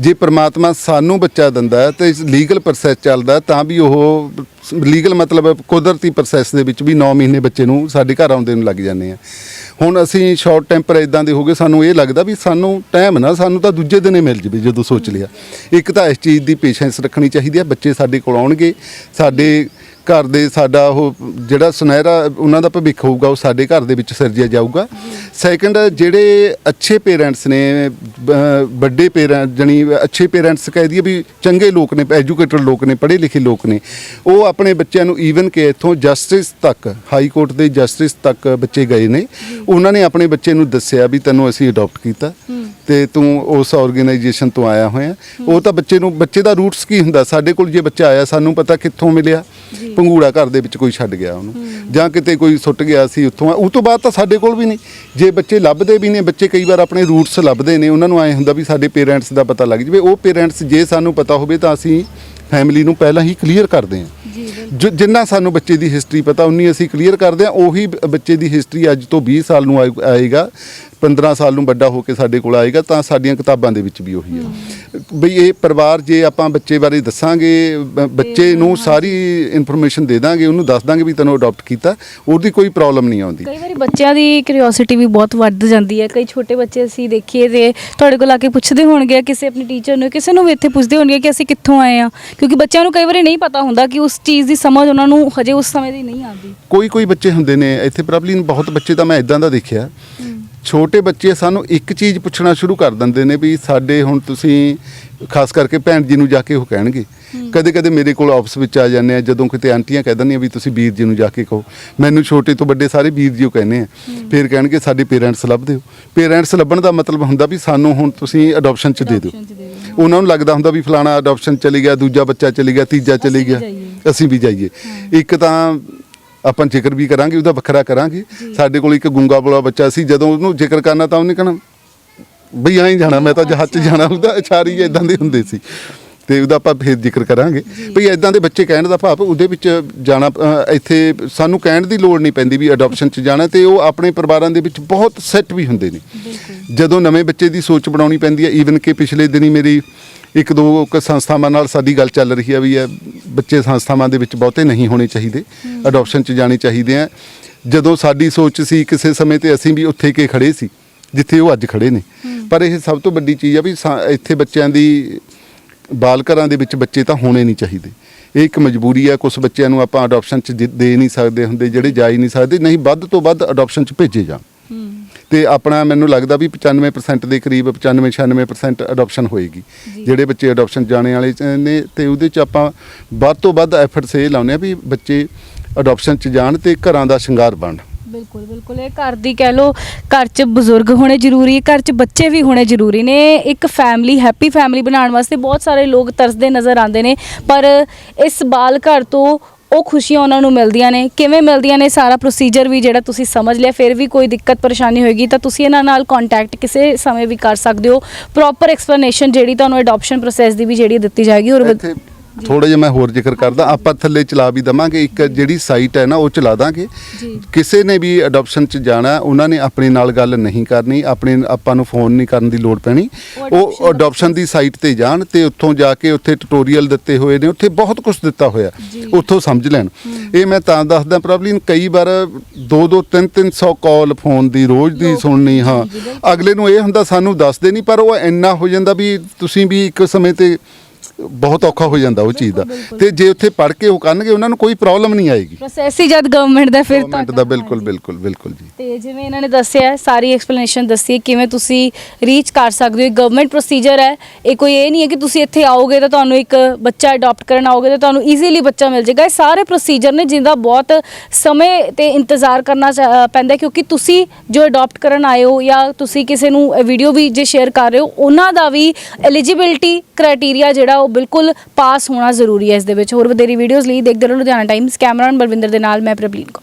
Speaker 2: ਜੇ ਪ੍ਰਮਾਤਮਾ ਸਾਨੂੰ ਬੱਚਾ ਦਿੰਦਾ ਹੈ ਤੇ ਲੀਗਲ ਪ੍ਰੋਸੈਸ ਚੱਲਦਾ, ਤਾਂ ਵੀ ਉਹ ਲੀਗਲ ਮਤਲਬ ਕੁਦਰਤੀ ਪ੍ਰੋਸੈਸ ਦੇ ਵਿੱਚ ਵੀ 9 ਮਹੀਨੇ ਬੱਚੇ ਨੂੰ ਸਾਡੇ ਘਰ ਆਉਂਦੇ ਨੂੰ ਲੱਗ ਜਾਂਦੇ ਆ। ਹੁਣ ਅਸੀਂ ਸ਼ਾਰਟ ਟੈਂਪਰ ਇਦਾਂ ਦੇ ਹੋ ਗਏ, ਸਾਨੂੰ ਇਹ ਲੱਗਦਾ ਵੀ ਸਾਨੂੰ ਟਾਈਮ ਨਾ, ਸਾਨੂੰ ਤਾਂ ਦੂਜੇ ਦਿਨ ਹੀ ਮਿਲ ਜਵੇ ਜਦੋਂ ਸੋਚ ਲਿਆ। ਇੱਕ ਤਾਂ ਇਸ ਚੀਜ਼ ਦੀ ਪੇਸ਼ੈਂਸ ਰੱਖਣੀ ਚਾਹੀਦੀ ਹੈ, ਬੱਚੇ ਸਾਡੇ ਕੋਲ ਆਉਣਗੇ, ਸਾਡੇ ਘਰ ਦੇ ਸਾਡਾ ਉਹ ਜਿਹੜਾ ਸੁਨਹਿਰਾ, ਉਹਨਾਂ ਦਾ ਭਵਿੱਖ ਹੋਊਗਾ, ਉਹ ਸਾਡੇ ਘਰ ਦੇ ਵਿੱਚ ਸਿਰਜਿਆ ਜਾਊਗਾ। ਸੈਕੰਡ ਜਿਹੜੇ ਅੱਛੇ ਪੇਰੈਂਟਸ ਨੇ ਵੱਡੇ ਪੇਰੈਂਟ ਜਣੀ ਅੱਛੇ ਪੇਰੈਂਟਸ ਕਹਿ ਦਈਏ ਵੀ ਚੰਗੇ ਲੋਕ ਨੇ ਐਜੂਕੇਟਡ ਲੋਕ ਨੇ, ਪੜ੍ਹੇ ਲਿਖੇ ਲੋਕ ਨੇ, ਉਹ ਆਪਣੇ ਬੱਚਿਆਂ ਨੂੰ ਈਵਨ ਕਿ ਇੱਥੋਂ ਜਸਟਿਸ ਤੱਕ ਹਾਈ ਕੋਰਟ ਦੇ ਜਸਟਿਸ ਤੱਕ ਬੱਚੇ ਗਏ ਨੇ। ਉਹਨਾਂ ਨੇ ਆਪਣੇ ਬੱਚੇ ਨੂੰ ਦੱਸਿਆ ਵੀ ਤੈਨੂੰ ਅਸੀਂ ਅਡਾਪਟ ਕੀਤਾ ਤੇ ਤੂੰ ਉਸ ਆਰਗੇਨਾਈਜੇਸ਼ਨ ਤੋਂ ਆਇਆ ਹੋਇਆ। ਉਹ ਤਾਂ ਬੱਚੇ ਨੂੰ, ਬੱਚੇ ਦਾ ਰੂਟਸ ਕੀ ਹੁੰਦਾ? ਸਾਡੇ ਕੋਲ ਜੇ ਬੱਚਾ ਆਇਆ, ਸਾਨੂੰ ਪਤਾ ਕਿੱਥੋਂ ਮਿਲਿਆ। ਪੰਗੂੜਾ ਘਰ ਦੇ ਵਿੱਚ ਕੋਈ ਛੱਡ ਗਿਆ ਉਹਨੂੰ। ਜਾਂ ਕਿਤੇ ਕੋਈ ਸੁੱਟ ਗਿਆ ਸੀ ਉੱਥੋਂ। ਉਹ ਤੋਂ ਬਾਅਦ ਤਾਂ ਸਾਡੇ ਕੋਲ ਵੀ ਨਹੀਂ। ਜੇ ਬੱਚੇ ਲੱਭਦੇ ਵੀ ਨੇ ਬੱਚੇ ਕਈ ਵਾਰ ਆਪਣੇ ਰੂਟਸ ਲੱਭਦੇ ਨੇ ਉਹਨਾਂ ਨੂੰ ਐ ਹੁੰਦਾ ਵੀ ਸਾਡੇ ਪੇਰੈਂਟਸ ਦਾ ਪਤਾ ਲੱਗ ਜਵੇ। ਉਹ ਪੇਰੈਂਟਸ ਜੇ ਸਾਨੂੰ ਪਤਾ ਹੋਵੇ ਤਾਂ ਅਸੀਂ ਫੈਮਿਲੀ ਨੂੰ ਪਹਿਲਾਂ ਹੀ ਕਲੀਅਰ ਕਰਦੇ ਹਾਂ। ਜਿੰਨਾ ਸਾਨੂੰ ਬੱਚੇ ਦੀ ਹਿਸਟਰੀ ਪਤਾ ਉਨੀ ਅਸੀਂ ਕਲੀਅਰ ਕਰਦੇ ਹਾਂ। ਉਹੀ ਬੱਚੇ ਦੀ ਹਿਸਟਰੀ ਅੱਜ ਤੋਂ 20 ਸਾਲ ਨੂੰ ਆਏ- ਆਏਗਾ। 15 ਸਾਲ ਨੂੰ ਵੱਡਾ ਹੋ ਕੇ ਸਾਡੇ ਕੋਲ ਆਏਗਾ ਤਾਂ ਸਾਡੀਆਂ ਕਿਤਾਬਾਂ ਦੇ ਵਿੱਚ ਵੀ ਉਹੀ ਹੈ ਬਈ ਇਹ ਪਰਿਵਾਰ ਜੇ ਆਪਾਂ ਬੱਚੇ ਬਾਰੇ ਦੱਸਾਂਗੇ ਬੱਚੇ ਨੂੰ ਸਾਰੀ ਇਨਫੋਰਮੇਸ਼ਨ ਦੇ ਦਾਂਗੇ ਉਹਨੂੰ ਦੱਸ ਦਾਂਗੇ ਵੀ ਤੈਨੂੰ ਅਡਾਪਟ ਕੀਤਾ ਉਹਦੀ ਕੋਈ ਪ੍ਰੋਬਲਮ ਨਹੀਂ ਆਉਂਦੀ।
Speaker 1: ਕਈ ਵਾਰੀ ਬੱਚਿਆਂ ਦੀ ਕਿਉਰਿਓਸਿਟੀ ਵੀ ਬਹੁਤ ਵੱਧ ਜਾਂਦੀ ਹੈ। ਕਈ ਛੋਟੇ ਬੱਚੇ ਅਸੀਂ ਦੇਖੀਏ ਤੇ ਤੁਹਾਡੇ ਕੋਲ ਆ ਕੇ ਪੁੱਛਦੇ ਹੋਣਗੇ ਕਿਸੇ ਆਪਣੇ ਟੀਚਰ ਨੂੰ ਕਿਸੇ ਨੂੰ ਵੀ ਇੱਥੇ ਪੁੱਛਦੇ ਹੋਣਗੇ ਕਿ ਅਸੀਂ ਕਿੱਥੋਂ ਆਏ ਆ ਕਿਉਂਕਿ ਬੱਚਿਆਂ ਨੂੰ ਕਈ ਵਾਰੀ ਨਹੀਂ ਪਤਾ ਹੁੰਦਾ ਕਿ ਉਸ ਚੀਜ਼ ਦੀ ਸਮਝ ਉਹਨਾਂ ਨੂੰ ਹਜੇ ਉਸ ਸਮੇਂ ਦੀ ਨਹੀਂ ਆਉਂਦੀ।
Speaker 2: ਕੋਈ ਕੋਈ ਬੱਚੇ ਹੁੰਦੇ ਨੇ ਇੱਥੇ ਪ੍ਰੋਬਲਮ ਬਹੁਤ ਬੱਚੇ ਤਾਂ ਮੈਂ ਇਦਾਂ ਦਾ ਦੇਖਿਆ। ਛੋਟੇ ਬੱਚੇ ਸਾਨੂੰ ਇੱਕ ਚੀਜ਼ ਪੁੱਛਣਾ ਸ਼ੁਰੂ ਕਰ ਦਿੰਦੇ ਨੇ ਵੀ ਸਾਡੇ ਹੁਣ ਤੁਸੀਂ ਖਾਸ ਕਰਕੇ ਭੈਣ ਜੀ ਨੂੰ ਜਾ ਕੇ ਉਹ ਕਹਿਣਗੇ। ਕਦੇ ਕਦੇ ਮੇਰੇ ਕੋਲ ਆਫਿਸ ਵਿੱਚ ਆ ਜਾਂਦੇ ਆ ਜਦੋਂ ਕਿਤੇ ਆਂਟੀਆਂ ਕਹਿ ਦਿੰਦੀਆਂ ਵੀ ਤੁਸੀਂ ਵੀਰ ਜੀ ਨੂੰ ਜਾ ਕੇ ਕਹੋ। ਮੈਨੂੰ ਛੋਟੇ ਤੋਂ ਵੱਡੇ ਸਾਰੇ ਵੀਰ ਜੀ ਉਹ ਕਹਿੰਦੇ ਆ। ਫਿਰ ਕਹਿਣਗੇ ਸਾਡੇ ਪੇਰੈਂਟਸ ਲੱਭਦੇ ਹੋ। ਪੇਰੈਂਟਸ ਲੱਭਣ ਦਾ ਮਤਲਬ ਹੁੰਦਾ ਵੀ ਸਾਨੂੰ ਹੁਣ ਤੁਸੀਂ ਅਡਾਪਸ਼ਨ ਚ ਦੇ ਦਿਓ। ਉਹਨਾਂ ਨੂੰ ਲੱਗਦਾ ਹੁੰਦਾ ਵੀ ਫਲਾਣਾ ਅਡਾਪਸ਼ਨ ਚਲੀ ਗਿਆ ਦੂਜਾ ਬੱਚਾ ਚਲੀ ਗਿਆ ਤੀਜਾ ਚਲੀ ਗਿਆ। ਅਸੀਂ ਵੀ ਜਾਈਏ। ਇੱਕ ਤਾਂ ਆਪਾਂ ਜ਼ਿਕਰ ਵੀ ਕਰਾਂਗੇ ਉਹਦਾ ਵੱਖਰਾ ਕਰਾਂਗੇ। ਸਾਡੇ ਕੋਲ ਇੱਕ ਗੁੰਗਾ ਬੋਲਾ ਬੱਚਾ ਸੀ ਜਦੋਂ ਉਹਨੂੰ ਜ਼ਿਕਰ ਕਰਨਾ ਤਾਂ ਉਹਨੇ ਕਹਣਾ ਬਈ ਐਂ ਜਾਣਾ ਮੈਂ ਤਾਂ ਜਹਾਜ਼ 'ਚ ਜਾਣਾ ਉਹਦਾ ਇਸ਼ਾਰੇ ਇਦਾਂ ਦੇ ਹੁੰਦੇ ਸੀ। ਤੇ ਉਹਦਾ ਆਪਾਂ ਫੇਰ ਜ਼ਿਕਰ ਕਰਾਂਗੇ। ਭਈ ਇਦਾਂ ਦੇ ਬੱਚੇ ਕਹਿਣ ਦਾ ਭਾਵ ਉਹਦੇ ਵਿੱਚ ਜਾਣਾ ਇੱਥੇ ਸਾਨੂੰ ਕਹਿਣ ਦੀ ਲੋੜ ਨਹੀਂ ਪੈਂਦੀ ਵੀ ਅਡਾਪਸ਼ਨ 'ਚ ਜਾਣਾ ਤੇ ਉਹ ਆਪਣੇ ਪਰਿਵਾਰਾਂ ਦੇ ਵਿੱਚ ਬਹੁਤ ਸੈੱਟ ਵੀ ਹੁੰਦੇ ਨੇ। ਜਦੋਂ ਨਵੇਂ ਬੱਚੇ ਦੀ ਸੋਚ ਬਣਾਉਣੀ ਪੈਂਦੀ ਹੈ ਈਵਨ ਕਿ ਪਿਛਲੇ ਦਿਨੀ ਮੇਰੀ ਇੱਕ ਦੋ ਸੰਸਥਾਵਾਂ ਨਾਲ ਸਾਡੀ ਗੱਲ ਚੱਲ ਰਹੀ ਹੈ ਵੀ ਇਹ ਬੱਚੇ ਸੰਸਥਾਵਾਂ ਦੇ ਵਿੱਚ ਬਹੁਤੇ ਨਹੀਂ ਹੋਣੇ ਚਾਹੀਦੇ ਅਡਾਪਸ਼ਨ 'ਚ ਜਾਣੇ ਚਾਹੀਦੇ ਆ। ਜਦੋਂ ਸਾਡੀ ਸੋਚ ਸੀ ਕਿਸੇ ਸਮੇਂ ਤੇ ਅਸੀਂ ਵੀ ਉੱਥੇ ਕੇ ਖੜੇ ਸੀ ਜਿੱਥੇ ਉਹ ਅੱਜ ਖੜੇ ਨੇ। ਪਰ ਇਹ ਸਭ ਤੋਂ ਵੱਡੀ ਚੀਜ਼ ਆ ਵੀ ਇੱਥੇ ਬੱਚਿਆਂ ਦੀ ਬਾਲ ਘਰਾਂ ਦੇ ਵਿੱਚ ਬੱਚੇ ਤਾਂ ਹੋਣੇ ਨਹੀਂ ਚਾਹੀਦੇ। ਇਹ ਇੱਕ ਮਜਬੂਰੀ ਹੈ ਕੁਝ ਬੱਚਿਆਂ ਨੂੰ ਆਪਾਂ ਅਡਾਪਸ਼ਨ 'ਚ ਦੇ ਨਹੀਂ ਸਕਦੇ ਹੁੰਦੇ ਜਿਹੜੇ ਜਾ ਹੀ ਨਹੀਂ ਸਕਦੇ ਨਹੀਂ ਵੱਧ ਤੋਂ ਵੱਧ ਅਡਾਪਸ਼ਨ 'ਚ ਭੇਜੇ ਜਾਣ। ਤੇ ਆਪਣਾ ਮੈਨੂੰ ਲੱਗਦਾ ਵੀ 95% ਦੇ ਕਰੀਬ 95 96% ਅਡਾਪਸ਼ਨ ਹੋਏਗੀ। ਜਿਹੜੇ ਬੱਚੇ ਅਡਾਪਸ਼ਨ ਜਾਣੇ ਵਾਲੇ ਨੇ ਤੇ ਉਹਦੇ ਚ ਆਪਾਂ ਵੱਧ ਤੋਂ ਵੱਧ ਐਫਰਟਸ ਇਹ ਲਾਉਂਦੇ ਆ ਵੀ ਬੱਚੇ ਅਡਾਪਸ਼ਨ ਚ ਜਾਣ ਤੇ ਘਰਾਂ ਦਾ ਸ਼ਿੰਗਾਰ ਬਣਨ।
Speaker 1: ਬਿਲਕੁਲ ਬਿਲਕੁਲ। ਇਹ ਘਰ ਦੀ ਕਹਿ ਲੋ ਘਰ 'ਚ ਬਜ਼ੁਰਗ ਹੋਣੇ ਜ਼ਰੂਰੀ ਹੈ ਘਰ 'ਚ ਬੱਚੇ ਵੀ ਹੋਣੇ ਜ਼ਰੂਰੀ ਨੇ। ਇੱਕ ਫੈਮਿਲੀ ਹੈਪੀ ਫੈਮਿਲੀ ਬਣਾਉਣ ਵਾਸਤੇ ਬਹੁਤ ਸਾਰੇ ਲੋਕ ਤਰਸਦੇ ਨਜ਼ਰ ਆਉਂਦੇ ਨੇ। ਪਰ ਇਸ ਬਾਲ ਘਰ ਤੋਂ ਉਹ ਖੁਸ਼ੀਆਂ ਉਹਨਾਂ ਨੂੰ ਮਿਲਦੀਆਂ ਨੇ, ਕਿਵੇਂ ਮਿਲਦੀਆਂ ਨੇ, ਸਾਰਾ ਪ੍ਰੋਸੀਜਰ ਵੀ ਜਿਹੜਾ ਤੁਸੀਂ ਸਮਝ ਲਿਆ, ਫਿਰ ਵੀ ਕੋਈ ਦਿੱਕਤ ਪਰੇਸ਼ਾਨੀ ਹੋਏਗੀ, ਤਾਂ ਤੁਸੀਂ ਇਹਨਾਂ ਨਾਲ ਕੰਟੈਕਟ ਕਿਸੇ ਸਮੇਂ ਵੀ ਕਰ ਸਕਦੇ ਹੋ। ਪ੍ਰੋਪਰ ਐਕਸਪਲੇਨੇਸ਼ਨ ਜਿਹੜੀ ਤੁਹਾਨੂੰ ਅਡਾਪਸ਼ਨ ਪ੍ਰੋਸੈਸ ਦੀ ਵੀ ਜਿਹੜੀ ਦਿੱਤੀ ਜਾਏਗੀ, ਔਰ
Speaker 2: ਇੱਥੇ ਥੋੜਾ ਜਿਹਾ ਮੈਂ ਹੋਰ ਜ਼ਿਕਰ ਕਰਦਾ ਆਪਾਂ ਥੱਲੇ ਚਲਾ ਵੀ ਦਵਾਂਗੇ ਇੱਕ ਜਿਹੜੀ ਸਾਈਟ ਹੈ ਨਾ ਉਹ ਚਲਾ ਦਾਂਗੇ। ਕਿਸੇ ਨੇ ਵੀ ਅਡਾਪਸ਼ਨ ਚ ਜਾਣਾ ਉਹਨਾਂ ਨੇ ਆਪਣੇ ਨਾਲ ਗੱਲ ਨਹੀਂ ਕਰਨੀ ਆਪਣੇ ਆਪਾਂ ਨੂੰ ਫੋਨ ਨਹੀਂ ਕਰਨ ਦੀ ਲੋੜ ਪੈਣੀ।
Speaker 1: ਉਹ
Speaker 2: ਅਡਾਪਸ਼ਨ ਦੀ ਸਾਈਟ ਤੇ ਜਾਣ ਤੇ ਉੱਥੋਂ ਜਾ ਕੇ ਉੱਥੇ ਟਿਊਟੋਰੀਅਲ ਦਿੱਤੇ ਹੋਏ ਨੇ ਉੱਥੇ ਬਹੁਤ ਕੁਝ ਦਿੱਤਾ ਹੋਇਆ। ਉੱਥੋਂ ਸਮਝ ਲੈਣ। ਇਹ ਮੈਂ ਤਾਂ ਦੱਸਦਾ ਪ੍ਰੋਬਲਮ ਕਈ ਵਾਰ 2 2 3 300 ਕਾਲ ਫੋਨ ਦੀ ਰੋਜ਼ ਦੀ ਸੁਣਨੀ ਹਾਂ। ਅਗਲੇ ਨੂੰ ਇਹ ਹੁੰਦਾ ਸਾਨੂੰ ਦੱਸਦੇ ਨਹੀਂ ਪਰ ਉਹ ਇੰਨਾ ਹੋ ਜਾਂਦਾ ਵੀ ਤੁਸੀਂ ਵੀ ਇੱਕ ਸਮੇਂ ਤੇ ਬਹੁਤ ਔਖਾ ਹੋ ਜਾਂਦਾ ਉਹ ਚੀਜ਼ ਦਾ। ਤੇ ਜੇ ਉੱਥੇ ਪੜ੍ਹ ਕੇ ਉਹ ਕਰਨਗੇ ਉਹਨਾਂ ਨੂੰ ਕੋਈ ਪ੍ਰੋਬਲਮ ਨਹੀਂ ਆਏਗੀ।
Speaker 1: ਪ੍ਰੋਸੈਸ ਹੀ ਜਦ ਗਵਰਨਮੈਂਟ ਦਾ ਫਿਰ
Speaker 2: ਗਵਰਨਮੈਂਟ ਦਾ ਬਿਲਕੁਲ। ਬਿਲਕੁਲ ਬਿਲਕੁਲ ਜੀ।
Speaker 1: ਤੇ ਜਿਵੇਂ ਇਹਨਾਂ ਨੇ ਦੱਸਿਆ ਸਾਰੀ ਐਕਸਪਲੇਨੇਸ਼ਨ ਦੱਸੀ ਕਿਵੇਂ ਤੁਸੀਂ ਰੀਚ ਕਰ ਸਕਦੇ ਹੋ। ਗਵਰਨਮੈਂਟ ਪ੍ਰੋਸੀਜਰ ਹੈ। ਇਹ ਕੋਈ ਇਹ ਨਹੀਂ ਹੈ ਕਿ ਤੁਸੀਂ ਇੱਥੇ ਆਓਗੇ ਤਾਂ ਤੁਹਾਨੂੰ ਇੱਕ ਬੱਚਾ ਅਡਾਪਟ ਕਰਨ ਆਓਗੇ ਤਾਂ ਤੁਹਾਨੂੰ ਈਜ਼ੀਲੀ ਬੱਚਾ ਮਿਲ ਜਾਏਗਾ। ਇਹ ਸਾਰੇ ਪ੍ਰੋਸੀਜਰ ਨੇ ਜਿੰਦਾ ਬਹੁਤ ਸਮੇਂ ਤੇ ਇੰਤਜ਼ਾਰ ਕਰਨਾ ਪੈਂਦਾ ਕਿਉਂਕਿ ਤੁਸੀਂ ਜੋ ਅਡਾਪਟ ਕਰਨ ਆਏ ਹੋ ਜਾਂ ਤੁਸੀਂ ਕਿਸੇ ਨੂੰ ਵੀਡੀਓ ਵੀ ਜੇ ਸ਼ੇਅਰ ਕਰ ਰਹੇ ਹੋ ਉਹਨਾਂ ਦਾ ਵੀ ਐਲੀਜੀਬਿਲਟੀ ਕ੍ਰਾਈਟੇਰੀਆ ਜਿਹੜਾ ਉਹ ਬਿਲਕੁਲ ਪਾਸ ਹੋਣਾ ਜ਼ਰੂਰੀ ਹੈ ਇਸ ਦੇ ਵਿੱਚ। ਹੋਰ ਵਧੇਰੀ ਵੀਡੀਓਜ਼ ਲਈ ਦੇਖਦੇ ਰਹੋ ਲੁਧਿਆਣਾ ਟਾਈਮਸ ਕੈਮਰਾਮੈਨ ਬਲਵਿੰਦਰ ਦੇ ਨਾਲ, ਮੈਂ ਪ੍ਰਬਲੀਨ ਕੌਰ।